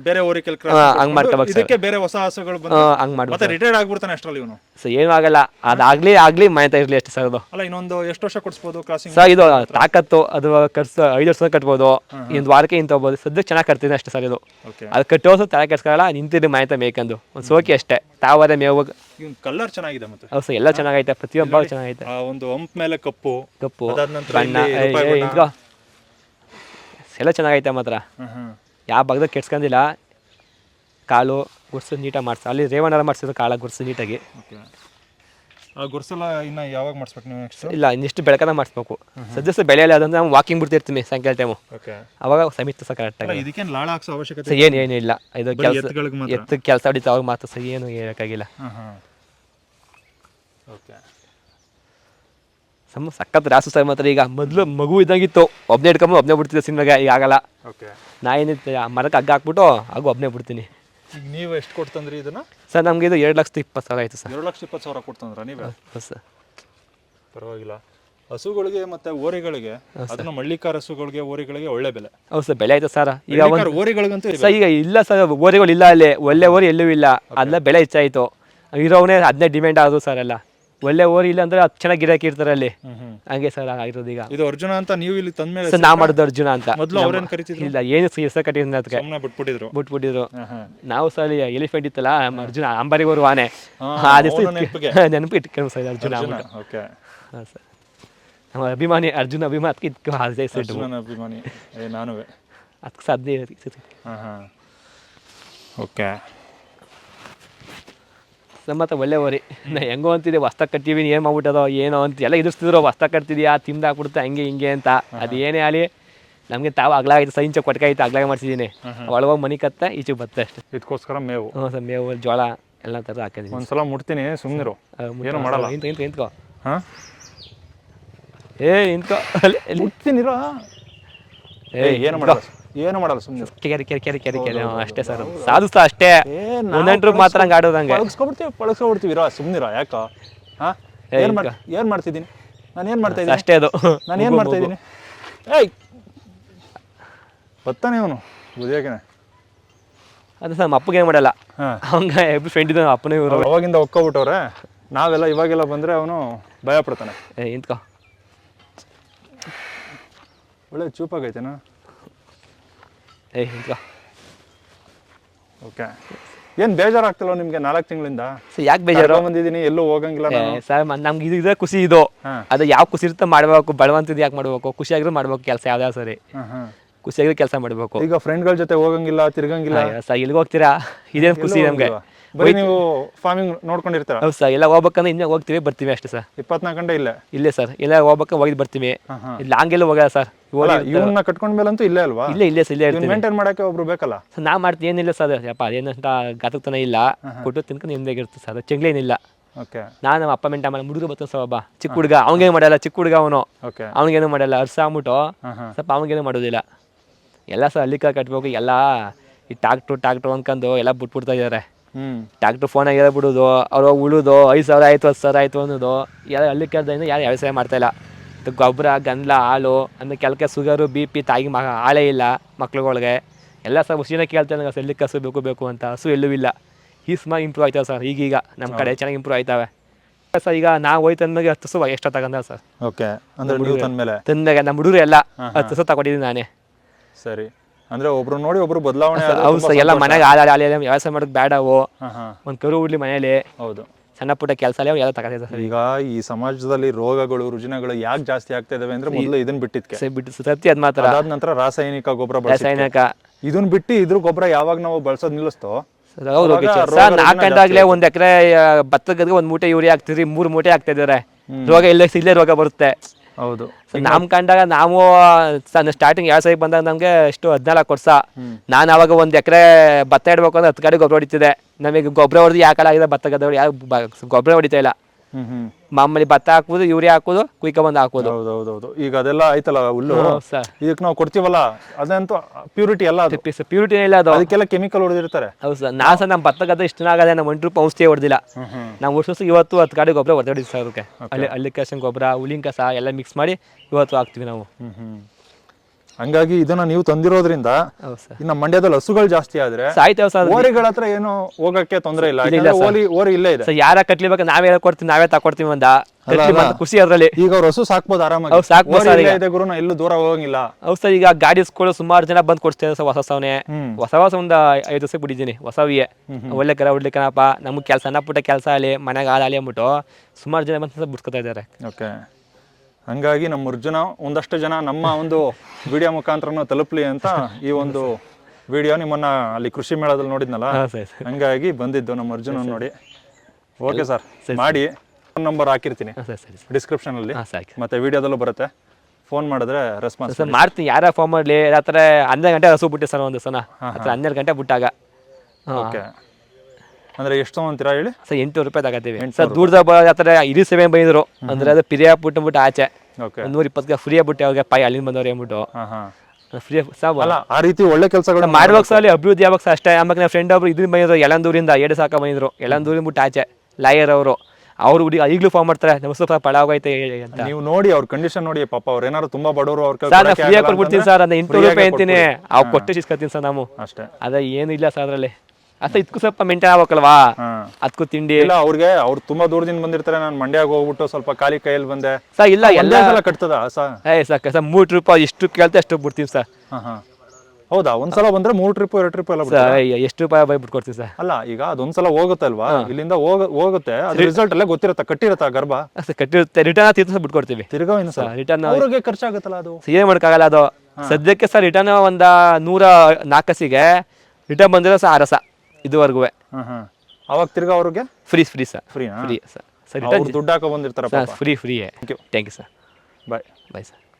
ಬೇರೆ ಓರಿ ಕೈಲಿ ಹಾ, ಹಂಗ್ ಮಾಡ್ಕೋಬೇಕು ಇದಕ್ಕೆ ಬೇರೆ ಹೊಸ ಹಸುಗಳು ಬಂದು ಹಂಗೆ ಮಾಡ್ಬೇಕು ಮತ್ತೆ ರಿಟೈರ್ಡ್ ಆಗ್ಬಿಡ್ತಾನೆ ಅಷ್ಟ್ರಲ್ಲಿ ಇವನು. ಸರ್ ಏನೂ ಆಗಲ್ಲ. ಅದಾಗ್ಲಿ ಆಗ್ಲಿ ಮನೆ ಇರ್ಲಿ ಅಷ್ಟೇ ಸರ್ ಅದು. ಅಲ್ಲ ಇನ್ನೊಂದು ಎಷ್ಟು ವರ್ಷ ಕೊಡಿಸ್ಬೋದು ಕ್ರಾಸಿಂಗ್ ಸರ್ ಇದು ತಾಕತ್ತು ಅದು ಖರ್ಚು ಐದು ವರ್ಷ ಕಟ್ಬೋದು. ಒಂದು ವಾರಕ್ಕೆ ಇಂತ ಹೋಗ್ಬೋದು. ಸದ್ಯಕ್ಕೆ ಚೆನ್ನಾಗಿ ಕಟ್ತೀನಿ ಅಷ್ಟೇ ಸರ್ ಇದು. ಅದು ಕಟ್ಟೋಸು ತಲೆ ಕೆಡ್ಸ್ಕೊಳ್ಳಲ್ಲ ನಿಂತಿದ್ದು ಮಾಹಿತಿ ಮೇಕಂದು ಒಂದು ಸೋಕಿ ಅಷ್ಟೇ. ತಾವರೆ ಮೇವು ಕಲರ್ ಚೆನ್ನಾಗಿದೆ ಮತ್ತೆ. ಹೌದು ಸರ್ ಎಲ್ಲ ಚೆನ್ನಾಗೈತೆ. ಪ್ರತಿಯೊಬ್ಬ ಚೆನ್ನಾಗೈತೆ. ಆ ಒಂದು ಹಂಪ್ ಮೇಲೆ ಕಪ್ಪು ಕಪ್ಪು ಅದಾದ ನಂತರ ಬಣ್ಣ ಇಲ್ಲಿ ಏಯ್, ರೂಪಾಯಿ ಏಯ್, ಬಣ್ಣ. ಇದ್ಕೋ. ಎಲ್ಲ ಚೆನ್ನಾಗೈತೆ ಮಾತ್ರ ಯಾವ ಭಾಗದಾಗ ಕೆಡ್ಸ್ಕೊಂಡಿಲ್ಲ. ಕಾಲು ಗುಡ್ಸು ನೀಟಾಗಿ ಮಾಡಿಸ ಅಲ್ಲಿ ರೇವಣ್ಣ ಮಾಡಿಸಿದ್ರು ಕಾಲ ಗುಡ್ಸು ನೀಟಾಗಿ. ಓಕೆ. ಇನ್ನು ಯಾವಾಗ ಮಾಡಿಸ್ಬೇಕು ನೀವು ನೆಕ್ಸ್ಟ್ ಇಲ್ಲ ಇನ್ನಿಷ್ಟು ಬೆಳಕನ ಮಾಡಿಸ್ಬೇಕು. ಸದ್ಯಸ ಬೆಳೆಯಲ್ಲ ಅದಂದ್ರೆ ನಾವು ವಾಕಿಂಗ್ ಬಿಡ್ತಿರ್ತೀನಿ ಸಾಯಂಕಾಲ ಟೈಮು ಅವಾಗ ಸಮಿತ ಸಹ ಕರೆಕ್ಟಾಗಿ ಇದಕ್ಕೇನು ಲಾಳ ಹಾಕ್ಸೋ ಅವಶ್ಯಕತೆ ಏನು ಏನು ಇಲ್ಲ. ಇದು ಎತ್ತ ಕೆಲಸ ಎತ್ತು ಕೆಲಸ ಹೊಡಿತ ಅವಾಗ ಮಾತ್ರ ಸಹ ಏನು ಹೇಳೋಕ್ಕಾಗಿಲ್ಲ. ಹಾಂ ಹಾಂ ಓಕೆ. ಸಮ ಸಖತ್ ರಾಸು ಸರ್ ಮಾತ್ರ ಈಗ ಮೊದಲು ಮಗು ಇದ್ದಂಗಿತ್ತು. ಒಬ್ಬನೇ ಇಟ್ಕೊಂಬ ಒಬ್ಬನೇ ಬಿಡ್ತಿದ್ದೆ ಸಿನಿಮಾಗೆ ಈಗ ಆಗಲ್ಲ. ಓಕೆ. ನಾ ಏನಿತ್ತು ಆ ಮರಕ್ಕೆ ಹಗ್ಗ ಹಾಕ್ಬಿಟ್ಟು ಹಾಗೂ ಒಬ್ಬನೇ ಬಿಡ್ತೀನಿ. ಈಗ ನೀವು ಎಷ್ಟು ಕೊಡ್ತಂದ್ರಿ ಇದನ್ನ? ಸರ್ ನಮಗೆ ಇದು ಎರಡು ಲಕ್ಷದ ಇಪ್ಪತ್ತು ಸಾವಿರ ಆಯಿತು ಸರ್. ಎರಡು ಲಕ್ಷ ಇಪ್ಪತ್ತು ಸಾವಿರ ಕೊಡ್ತಂದ್ರ ನೀವೇ? ಹೌದು ಸರ್. ಪರವಾಗಿಲ್ಲ. ಹಸುಗಳಿಗೆ ಮತ್ತೆ ಓರಿಗಳಿಗೆ ಅದನ್ನ ಮಳ್ಳಿಕಾರ ಹಸುಗಳಿಗೆ ಓರಿಗಳಿಗೆ ಒಳ್ಳೆ ಬೆಲೆ. ಹೌದು ಸರ್ ಬೆಲೆ ಆಯ್ತು ಸರ್? ಈಗ ಒಂದು ಮಳ್ಳಿಕಾರ ಓರಿಗಳಿಗಂತೂ ಇದೆ. ಸರ್ ಈಗ ಇಲ್ಲ ಸರ್ ಓರಿಗಳು ಇಲ್ಲ ಅಲ್ಲಿ. ಒಳ್ಳೆ ಓರಿ ಎಲ್ಲೂ ಇಲ್ಲ. ಅದನ್ನ ಬೆಲೆ ಹೆಚ್ಚಾಯಿತು. ಇರೋವನೇ ಅದನ್ನೇ ಡಿಮ್ಯಾಂಡ್ ಆದ್ರು ಸರ್ ಎಲ್ಲ. ಒಳ್ಳೆ ಓರಿ ಇಲ್ಲ ಅಂದ್ರೆ ಹತ್ತು ಚೆನ್ನಾಗಿ ಗಿರಾಕಿ ಇರ್ತಾರೆ ಅಲ್ಲಿ. ಹಂಗೆ ಸರ್ ಆಗಿರೋದು ಈಗ. ಇದು ಅರ್ಜುನ ಅಂತ ನೀವು ಇಲ್ಲಿ ತಂದ್ಮೇಲೆ ಸರ್ ನಾ ಮಾಡೋದು ಅರ್ಜುನ ಅಂತ. ಮೊದಲು ಅವ್ರೇನು ಕರಿತಿದ್ರು? ಇಲ್ಲ ಏನು ಹೆಸರು ಕಟ್ಟಿದ್ರು ಅದಕ್ಕೆ. ಸುಮ್ಮನೆ ಬಿಟ್ಬಿಟ್ಟಿದ್ರು. ಬಿಟ್ಬಿಟ್ಟಿದ್ರು. ನಾವು ಸರ್ ಎಲಿಫೆಂಟ್ ಇತ್ತಲ್ಲ ಅರ್ಜುನ ಓರ್ ಆನೆ ಹಾ, ಆ ದಿವಸ. ನೆನಪು ಇಟ್ಕೊಂಡು ಸರ್ ಅರ್ಜುನ ಓಕೆ. ಹಾಂ ಸರ್. ನಮ್ಮ ಅಭಿಮಾನಿ ಅರ್ಜುನ ಅಭಿಮಾನಕ್ಕೆ ಇದಕ್ಕೆ ಅದೇ ಸೆಟ್ ಅರ್ಜುನನ ಅಭಿಮಾನಿ. ಏ ನಾನುವೆ. ಅದಕ್ಕೆ ಸಾಧ್ಯ ಹಾ ಮತ್ತೆ ಒಳ್ಳೆ ಹೋರಿ. ನಾ ಹೆಂಗೋ ಅಂತಿದ್ದೆ ವಸ್ತ ಕಟ್ಟಿವಿ ಏನು ಮಾಡ್ಬಿಟ್ಟದೋ ಏನೋ ಅಂತ. ಎಲ್ಲ ಎದುರಿಸ್ತಿದ್ರು ವಸ್ತ ಕಟ್ತಿದ್ಯಾ ತಿಂದು ಹಾಕ್ಬಿಡುತ್ತೆ ಹಂಗೆ ಹಿಂಗೆ ಅಂತ. ಅದು ಏನೇ ಆಗಲಿ ನಮಗೆ ತಾವು ಆಯ್ತು ಸೈಂಚ ಕೊಟ್ಕೆ ಆಯ್ತು ಅಗ್ಲಾಗ ಮಾಡ್ಸಿದ್ದೀನಿ ಒಳಗೋಗಿ ಮನೆ ಕತ್ತ ಈಚೆಗೆ ಬತ್ತೆ ಅಷ್ಟೇ. ಇದಕ್ಕೋಸ್ಕರ ಮೇವು. ಹ್ಞೂ ಸರ್ ಮೇವು ಜೋಳ ಎಲ್ಲ ಥರ ಹಾಕಿದ್ದೀನಿ ಒಂದ್ಸಲ ಮುಟ್ತೀನಿ ಸುಮ್ಮನಿರು ಏನು ಮಾಡಲ್ಲ. ಇಂತ ಇಂತ ಇಂತ್ಕೋ ಹಾ? ಏ ಇಂತ್ಕೋ ಅಲ್ಲಿ. ಮುಟ್ತೀನಿರೋ? ಏ ಏ ಏನು ಮಾಡಲ್ಲ ಏನು ಮಾಡಲ್ಲ ಸುಮ್ಮನೆ ಕೆರೆ ಕೆರೆ ಕೆರೆ ಕೆರೆ ಕೆರೆ ಅಷ್ಟೇ ಸರ್. ಸಹ ಅಷ್ಟೇ. ಒಂದೆಂಟ್ರು ಒಂದೆಂಟ್ರಿಗೆ ಮಾತ್ರ ಹಂಗೆ ಆಡೋದಂಗೆ. ಪಳಗಿಸ್ಕೊಬಿಡ್ತೀವಿ ಪಳಗಿಸ್ಕೊಬಿಡ್ತೀವಿ. ಇರೋ ಸುಮ್ಮನಿರೋ ಯಾಕ? ಹಾ? ಏನು ಮಾಡ್ ಏನು ಮಾಡ್ತಿದ್ದೀನಿ? ನಾನು ಏನು ಮಾಡ್ತಾ ಇದ್ದೀನಿ? ಅಷ್ಟೇ ಅದು. ನಾನು ಏನು ಮಾಡ್ತಾ ಇದ್ದೀನಿ? ಏಯ್! ಬರ್ತಾನೆ ಅವನು ಬುದಿಯಾಕೆನೆ ಅದು ಸರ್ ನಮ್ಮ ಅಪ್ಪಗೆ ಏನು ಮಾಡಲ್ಲ. ಹಾಂ. ಹಂಗೆ ಎಬ್ರು ಫ್ರೆಂಡ್ ಇದ್ದಾನೆ ಅಪ್ಪನೇ ಇವರು. ಅವಾಗಿಂದ ಒಕ್ಕೋಬಿಟ್ಟವ್ರೆ. ನಾವೆಲ್ಲ ಇವಾಗೆಲ್ಲ ಬಂದರೆ ಅವನು ಭಯ ಪಡ್ತಾನೆ. ಏ ಇಂತ್ಕೋ ಒಳ್ಳೆ ಚೂಪಾಗೈತೆನಾ? ಏ ಇಂತ್ಕೋ ಓಕೆ ಏನು ಬೇಜಾರಾಗ್ತಿಲ್ವ ನಿಮಗೆ ನಾಲ್ಕು ತಿಂಗಳಿಂದ? ಯಾಕೆ ಬೇಜಾರು? ಬಂದಿದ್ದೀನಿ ಎಲ್ಲೂ ಹೋಗಂಗಿಲ್ಲ ನಾನು. ಸರ್ ನಮ್ಗೆ ಇದು ಇದೇ ಖುಷಿ ಇದು. ಅದು ಯಾವ ಖುಷಿ ಇರುತ್ತೆ ಮಾಡಬೇಕು ಬಡವಂತದ್ದು ಯಾಕೆ ಮಾಡಬೇಕು ಖುಷಿಯಾಗಿರೋ ಮಾಡ್ಬೇಕು ಕೆಲಸ ಯಾವ್ದಾವ ಸರಿ. ಖುಷಿಯಾಗಿ ಕೆಲಸ ಮಾಡಬೇಕು. ಈಗ ಫ್ರೆಂಡ್ಗಳ ಜೊತೆ ಹೋಗಂಗಿಲ್ಲ ತಿರ್ಗಂಗಿಲ್ಲ? ಸರ್ ಇಲ್ಲಿಗೆ ಹೋಗ್ತೀರಾ? ಇದೇನು ಖುಷಿ ನಮಗೆ? ಬರೀ ನೀವು ಫಾರ್ಮಿಂಗ್ ನೋಡ್ಕೊಂಡಿರ್ತಾರ? ಹೌದು ಸರ್ ಎಲ್ಲ ಹೋಗ್ಬೇಕಂದ್ರೆ ಇನ್ನೇ ಹೋಗ್ತೀವಿ ಬರ್ತೀವಿ ಅಷ್ಟೇ ಸರ್. ಇಪ್ಪತ್ನಾಲ್ಕು ಗಂಟೆ ಇಲ್ಲ? ಇಲ್ಲೇ ಸರ್ ಇಲ್ಲ ಹೋಗ್ಬೇಕು ಹೋಗಿ ಬರ್ತೀವಿ. ಇಲ್ಲ ಹಂಗೆಲ್ಲ ಇಲ್ಲಿ ಲಾಂಗೆಲ್ಲ ಹೋಗಲ್ಲ ಸರ್. ಇವನ್ನ ಕಟ್ಕೊಂಡ ಮೇಲಂತೂ ಇಲ್ಲೇ ಅಲ್ವಾ? ಇಲ್ಲ ಇಲ್ಲೇ ಸರ್ ಇಲ್ಲೇ ಇರ್ತೀನಿ. ಮೇಂಟೈನ್ ಮಾಡಕ್ಕೆ ಒಬ್ರು ಬೇಕಲ್ಲ? ಸರ್ ನಾ ಮಾಡ್ತೀನಿ ಏನಿಲ್ಲ ಸರ್. ಯಪ್ಪ ಏನಂತ ಗಾತಕ್ತನ ಇಲ್ಲ. ಕೊಟ್ಟು ತಿನ್ಕೊಂಡು ನಿಮ್ದಾಗಿರುತ್ತೆ ಸರ್. ಚೆಂಗ್ಲೇನಿಲ್ಲ ಓಕೆ. ನಾನು ನಮ್ಮ ಅಪ್ಪ ಮೆಂಟ ಆಮೇಲೆ ಹುಡುಗ ಬರ್ತಾನೆ ಸರ್ ಒಬ್ಬ. ಚಿಕ್ಕ ಹುಡುಗ. ಅವ್ನಿಗೇನು ಮಾಡಲ್ಲ ಚಿಕ್ಕ ಹುಡುಗ ಅವನು. ಓಕೆ. ಅವ್ನಿಗೇನು ಮಾಡಲ್ಲ ಅರ್ಸ ಹಾಂ ಸ್ವಲ್ಪ ಅವನಿಗೇನು ಮಾಡೋದಿಲ್ಲ. ಎಲ್ಲ ಸರ್ ಹಳ್ಳಿ ಕಟ್ಬೇಕು ಎಲ್ಲ ಈ ಟ್ಯಾಕ್ಟ್ರು ಟ್ಯಾಕ್ಟ್ರು ಅನ್ಕೊಂಡು ಎಲ್ಲ ಬಿಟ್ಬಿಡ್ತಾ ಇದ್ದಾರೆ. ಟ್ಯಾಕ್ಟ್ರು ಫೋನಾಗ ಹೇಳ್ಬಿಡೋದು ಬಿಡೋದು ಅವ್ರು ಹೋಗಿ ಉಳೋದು ಐದು ಸಾವಿರ ಆಯಿತು ಹತ್ತು ಸಾವಿರ ಆಯಿತು ಅನ್ನೋದು. ಯಾರು ಹಳ್ಳಿ ಕೇಳ್ದಿಂದ ಯಾರು ವ್ಯವಸಾಯ ಮಾಡ್ತಾಯಿಲ್ಲ ಇಲ್ಲ. ಗೊಬ್ಬರ ಗಂಧ ಹಾಲು ಅಂದರೆ ಕೆಲಕ್ಕೆ ಸುಗರು ಬಿ ಪಿ ತಾಯಿ ಮ ಹಾಳೇ ಇಲ್ಲ ಮಕ್ಳುಗಳಿಗೆ. ಎಲ್ಲ ಸರ್ ಹುಸಿನ ಕೇಳ್ತಾರೆ ನಂಗೆ ಎಲ್ಲಿ ಕಸು ಬೇಕು ಬೇಕು ಅಂತ. ಹಸು ಎಲ್ಲೂ ಇಲ್ಲ. ಈ ಸುಮಾರು ಇಂಪ್ರೂವ್ ಆಯ್ತಾವೆ ಸರ್ ಈಗೀಗ ನಮ್ಮ ಕಡೆ ಚೆನ್ನಾಗಿ ಇಂಪ್ರೂವ್ ಆಯ್ತಾವೆ ಸರ್ ಈಗ ನಾವು ಹೋಯ್ತು ಅಂದ್ಮೇಲೆ ಹತ್ತು ಸು ಎಷ್ಟೋ ತಗೊಂಡ ಸರ್? ಓಕೆ ಅಂದ್ರೆ ತಂದ್ಮೇಲೆ? ತಂದಾಗ ನಮ್ಮ ಹುಡುಗರು ಎಲ್ಲ ಹತ್ತು ಸು ತಗೊಂಡಿದ್ದೀನಿ ನಾನೇ. ಸರಿ. ಅಂದ್ರೆ ಒಬ್ರು ನೋಡಿ ಒಬ್ರು ಬದಲಾವಣೆ ಎಲ್ಲ ಮನೆಗೆ ಹಾಲು ವ್ಯವಸಾಯ ಮಾಡೋದು ಬೇಡವು ಒಂದು ಕರು ಉಡ್ಲಿ ಮನೇಲಿ ಹೌದು. ಸಣ್ಣ ಪುಟ್ಟ ಕೆಲಸ ಎಲ್ಲ ಸರ್. ಈಗ ಈ ಸಮಾಜದಲ್ಲಿ ರೋಗಗಳು ರುಜಿನಗಳು ಯಾಕೆ ಜಾಸ್ತಿ ಆಗ್ತಾ ಇದಾವೆ ಅಂದ್ರೆ ಮೊದಲು ಇದನ್ನ ಬಿಟ್ಟಿದ್ಕೆ. ಸರ್ ಬಿಟ್ಟು ಸತ್ಯ ಅದು ಮಾತ್ರ. ಅದಾದ ನಂತರ ರಾಸಾಯನಿಕ ಗೊಬ್ಬರ ಬಳಸಿ ರಾಸಾಯನಿಕ. ಇದನ್ನ ಬಿಟ್ಟು ಇದ್ರ ಗೊಬ್ಬರ ಯಾವಾಗ ನಾವು ಬಳಸೋದ್ ನಿಲ್ಲಿಸ್ತೋ ಸರ್, ಹೌದು ಅವಾಗ ಸರ್ ರೋಗ ನಾಲ್ಕು ಗಂಟಾಗ್ಲೇ ಒಂದು ಎಕರೆ ಭತ್ತ ಗದ್ಗೆ ಒಂದು ಮೂಟೆ ಯೂರಿಯಾ ಹಾಕ್ತಿದ್ರಿ ಮೂರು ಮೂಟೆ ಹಾಕ್ತಾ ಇದಾರೆ ರೋಗ ಇಲ್ಲೇ ಇಲ್ಲೇ ರೋಗ ಬರುತ್ತೆ. ಹೌದು. ನಮ್ಮ ಕಂಡಾಗ ನಾವು ಸ್ಟಾರ್ಟಿಂಗ್ ಯಾವ ಸಾವಿರ ಬಂದಾಗ ನಮಗೆ ಎಷ್ಟು ಹದಿನಾಲ್ಕು ವರ್ಷ. ನಾನು ಅವಾಗ ಒಂದು ಎಕರೆ ಭತ್ತ ಇಡಬೇಕು ಅಂದ್ರೆ ಹತ್ತು ಗಾಡಿ ಗೊಬ್ಬರ ಹೊಡಿತಿದೆ ನಮಗೆ ಗೊಬ್ಬರ ಹೊಡೆದು ಯಾಕೆ ಆಗಿದೆ ಭತ್ತ ಗದ್ದೆ ಯಾವ ಗೊಬ್ಬರ ಹೊಡಿತಾ ಇಲ್ಲ. ಮಾಮೂಲಿ ಭತ್ತ ಹಾಕುವುದು ಯೂರಿಯಾ ಹಾಕೋದು ಕುಯ್ಕ ಬಂದು ಹಾಕೋದು ಹೌದು ಹೌದು ಹೌದು ಈಗ ಅದೆಲ್ಲ ಐತಲ್ಲ ಹುಲ್ಲು? ಸರ್. ಇದಕ್ಕೆ ನಾವು ಕೊಡ್ತೀವಲ್ಲ? ಅದಂತೂ ಪ್ಯೂರಿಟಿ ಎಲ್ಲ ಅದು. ಪ್ಯೂರಿಟಿ ಇಲ್ಲ ಅದು. ಅದಕ್ಕೆಲ್ಲ ಕೆಮಿಕಲ್ ಹೊಡೆದಿರ್ತಾರೆ. ಹೌದು ಸರ್. ನಾ ಸರ್ ನಮ್ಮ ಭತ್ತ ಗದ್ದೆ ಇಷ್ಟ ಆಗದೆ ನಮ್ಮ ಒಂಟು ರೂಪಾಯಿ ಔಷಧಿ ಹೊಡೆದಿಲ್ಲ. ನಾವು ವರ್ಷ ಇವತ್ತು ಹತ್ತು ಗಾಡಿ ಗೊಬ್ಬರ ಹೊಡೆದಿದ್ದೀವಿ ಸರ್ ಅದಕ್ಕೆ. ಅಲ್ಲಿ ಅಲ್ಲಿ ಕಸ ಗೊಬ್ಬರ ಹುಲಿನ ಕಸ ಎಲ್ಲ ಮಿಕ್ಸ್ ಮಾಡಿ ಇವತ್ತು ಹಾಕ್ತೀವಿ ನಾವು. ಹಂಗಾಗಿ ಇದನ್ನ ನೀವು ತಂದಿರೋದ್ರಿಂದ ಇನ್ನ ಮಂಡ್ಯದಲ್ಲಿ ಹಸುಗಳು ಜಾಸ್ತಿ ಆದ್ರೆ ಸಾಯ್ತೇವೆ ಸರ್ ಓರಿಗಳ ಹತ್ರ ಏನು ಹೋಗಕ್ಕೆ ತೊಂದರೆ ಇಲ್ಲ. ಓಲಿ ಓರಿ ಇಲ್ಲೇ ಇದೆ. ಸರ್ ಯಾರ ಕಟ್ಲಿಬೇಕು ನಾವೇ ಹೇಳ್ಕೊಡ್ತೀವಿ ನಾವೇ ತಕೊಡ್ತೀವಿ ಒಂದ ಖುಷಿ ಅದ್ರಲ್ಲಿ. ಈಗ ಅವ್ರ ಹಸು ಸಾಕ್ಬೋದು ಆರಾಮಾಗಿ. ಸಾಕ್ಬೋದು ಗುರು ನಾ ಎಲ್ಲೂ ದೂರ ಹೋಗಂಗಿಲ್ಲ. ಹೌದು ಸರ್ ಈಗ ಗಾಡಿ ಸ್ಕೂಲ್ ಸುಮಾರು ಜನ ಬಂದು ಕೊಡ್ಸ್ತೇನೆ ಸರ್ ಹೊಸ ಹೊಸವನೇ ಹೊಸ ಹೊಸ ಒಂದ್ ಐದು ವರ್ಷ ಬಿಟ್ಟಿದ್ದೀನಿ ಹೊಸವಿಯೇ. ಒಳ್ಳೆ ಕರ ಹೊಡ್ಲಿಕ್ಕನಪ್ಪ ನಮಗೆ ಕೆಲಸ ಸಣ್ಣ ಪುಟ್ಟ ಕೆಲಸ ಆಗಲಿ ಮನೆಗೆ ಹಾಲಾಗಲಿ ಅಂದ್ಬಿಟ್ಟು ಸುಮಾರು ಜನ ಬಂದು ಬಿಡ್ಸ್ಕೊತಾ ಇದ್ದಾರೆ. ಓಕೆ ಹಂಗಾಗಿ ನಮ್ಮ ಅರ್ಜುನ ಒಂದಷ್ಟು ಜನ ನಮ್ಮ ಒಂದು ವಿಡಿಯೋ ಮುಖಾಂತರ ತಲುಪಲಿ ಅಂತ ಈ ಒಂದು ವಿಡಿಯೋ ನಿಮ್ಮನ್ನ ಅಲ್ಲಿ ಕೃಷಿ ಮೇಳದಲ್ಲಿ ನೋಡಿದ್ನಲ್ಲ? ಹಂಗಾಗಿ ಬಂದಿದ್ದು ನಮ್ಮ ಅರ್ಜುನ ನೋಡಿ. ಓಕೆ ಸರ್ ಮಾಡಿ. ಫೋನ್ ನಂಬರ್ ಹಾಕಿರ್ತೀನಿ. ಡಿಸ್ಕ್ರಿಪ್ಷನ್ ಅಲ್ಲಿ. ಮತ್ತೆ ವಿಡಿಯೋದಲ್ಲೂ ಬರುತ್ತೆ. ಫೋನ್ ಮಾಡಿದ್ರೆ ರೆಸ್ಪಾನ್ಸ್ ಸರ್ ಮಾಡ್ತೀನಿ. ಯಾರ ಫೋನ್ ಮಾಡಲಿ ರಾತ್ರಿ ಹನ್ನೆರಡು ಗಂಟೆ ಹಸು ಬಿಟ್ಟೆ ಸರ್ ಒಂದು ಸಲ ಹನ್ನೆರಡು ಗಂಟೆ ಬಿಟ್ಟಾಗ. ಓಕೆ. ಅಂದ್ರೆ ಎಷ್ಟು ಅಂತೀರಾ ಹೇಳಿ? ಸರ್ ಎಂಟುನೂರು ರೂಪಾಯಿ ತಗೋತೀವಿ. ಸರ್ ದೂರದ ಹತ್ರ ಇಡೀ ಸೇವೆ ಬಂದಿದ್ರು ಅಂದ್ರೆ ಅದು ಪಿರಿಯ ಬಿಟ್ಟು ಆಚೆ. ನೂರ ಇಪ್ಪತ್ತು ಫ್ರೀ ಬಿಟ್ಟು ಅವಾಗ ಪಾಯಿ ಅಲ್ಲಿಂದ ಬಂದವ್ರು ಏನ್ಬಿಟ್ಟು ಫ್ರೀ ಅಲ್ಲ ಆ ರೀತಿ ಒಳ್ಳೆ ಕೆಲಸಗಳು ಮಾಡುವಾಗ ಅಲ್ಲಿ ಅಭಿವೃದ್ಧಿ ಆಗ್ಬೇಕು ಸರ್ ಅಷ್ಟೇ. ಆಮೇಲೆ ನನ್ನ ಫ್ರೆಂಡ್ ಒಬ್ರು ಇದನ್ನ ಬಂದಿದ್ರು ಎಳಂದೂರಿಂದ ಎರಡು ಸಾಕ ಬಂದಿದ್ರು. ಎಳಂದೂರಿಂದ ಬಿಟ್ಟು ಆಚೆ. ಲಾಯರ್ ಅವರು. ಅವ್ರು ಹುಡುಗಿ ಈಗಲೂ ಫಾರ್ಮ್ ಮಾಡ್ತಾರೆ ನಮ್ಮ ಸ್ವಲ್ಪ ಪಳ ಆಗೋಯ್ತೆ ಅಂತ. ನೀವು ನೋಡಿ ಅವ್ರ ಕಂಡೀಷನ್ ನೋಡಿ ಪಾಪ ಅವ್ರು ಏನಾದ್ರು ತುಂಬಾ ಬಡವರು ಅವ್ರ ಸರ್ ಫ್ರೀ ಫ್ರೀಯಾಗಿ ಕೊಟ್ಬಿಡ್ತೀನಿ ಸರ್ ಅಂದ್ರೆ ಎಂಟು ರೂಪಾಯಿ ಅಂತೀನಿ. ಅವ್ರು ಕೊಟ್ಟು ಇಸ್ಕೊತೀನಿ ಸರ್ ನಾವು ಅಷ್ಟೇ. ಅದೇ ಏನು ಇಲ್ಲ ಸರ್ ಅದರಲ್ಲಿ. ಅಷ್ಟ ಇದಕ್ಕೂ ಸ್ವಲ್ಪ ಮೇಂಟೈನ್ ಆಗ್ಬೇಕಲ್ವಾ? ಅದಕ್ಕೂ ತಿಂಡಿ. ಇಲ್ಲ ಅವ್ರಿಗೆ ಅವ್ರು ತುಂಬಾ ದೂರದಿಂದ ಬಂದಿರ್ತಾರೆ. ನಾನು ಮಂಡ್ಯಾಗ ಹೋಗ್ಬಿಟ್ಟು ಸ್ವಲ್ಪ ಖಾಲಿ ಕೈಯಲ್ಲಿ ಬಂದೆ. ಸರ್ ಇಲ್ಲ ಎಲ್ಲ ಸಲ ಕಟ್ತದ ಸ? ಏ ಸರ್ ಸರ್ ಮೂರು ಟ್ರಿಪ್ ಎಷ್ಟು ಕೇಳ್ತೆ ಅಷ್ಟು ಬಿಡ್ತೀವಿ ಸರ್ ಹೌದಾ? ಒಂದ್ ಹೌದಾ ಒಂದ್ಸಲ ಬಂದ್ರೆ ಮೂರ್ ಟ್ರಿಪ್ ಎರಡು ಟ್ರಿಪ್ ಎಲ್ಲ ಸರ್ ಎಷ್ಟು ರೂಪಾಯಿ ಬೈ ಬಿಟ್ಕೊಡ್ತೀವಿ ಸರ್ ಅಲ್ಲ ಈಗ ಅದೊಂದ್ಸಲ ಹೋಗುತ್ತೆ ಅಲ್ವಾ ಇಲ್ಲಿಂದ ಹೋಗ ಹೋಗುತ್ತೆ. ಅದ್ರ ರಿಸಲ್ಟ್ ಅಲ್ಲೇ ಗೊತ್ತಿರತ್ತ? ಕಟ್ಟಿರತ್ತ ಗರ್ಭ? ಸರ್ ಕಟ್ಟಿರುತ್ತೆ. ರಿಟರ್ನ್ ತೀರ್ಥ ಬಿಟ್ಕೊಡ್ತೀವಿ. ತಿರ್ಗಾ ಇನ್ನು ಸಲ? ರಿಟರ್ನ್ ಅವ್ರಿಗೆ ಖರ್ಚಾಗುತ್ತಲ್ಲ ಅದು? ಏನು ಮಾಡೋಕ್ಕಾಗಲ್ಲ ಅದು. ಸದ್ಯಕ್ಕೆ ಸರ್ ರಿಟರ್ನ್ ಒಂದ ನೂರ ನಾಲ್ಕಸಿಗೆ ರಿಟರ್ನ್ ಬಂದಿರೋ ಸರ್ ಆರಸ ಇದುವರೆಗೂ ಅವಾಗ ತಿರ್ಗಾ ಅವ್ರಿಗೆ? Free free sir free free sir ಸರಿ ದುಡ್ಡು ಹಾಕೋ ಬಂದಿರ್ತಾರ free free thank you thank you sir bye bye sir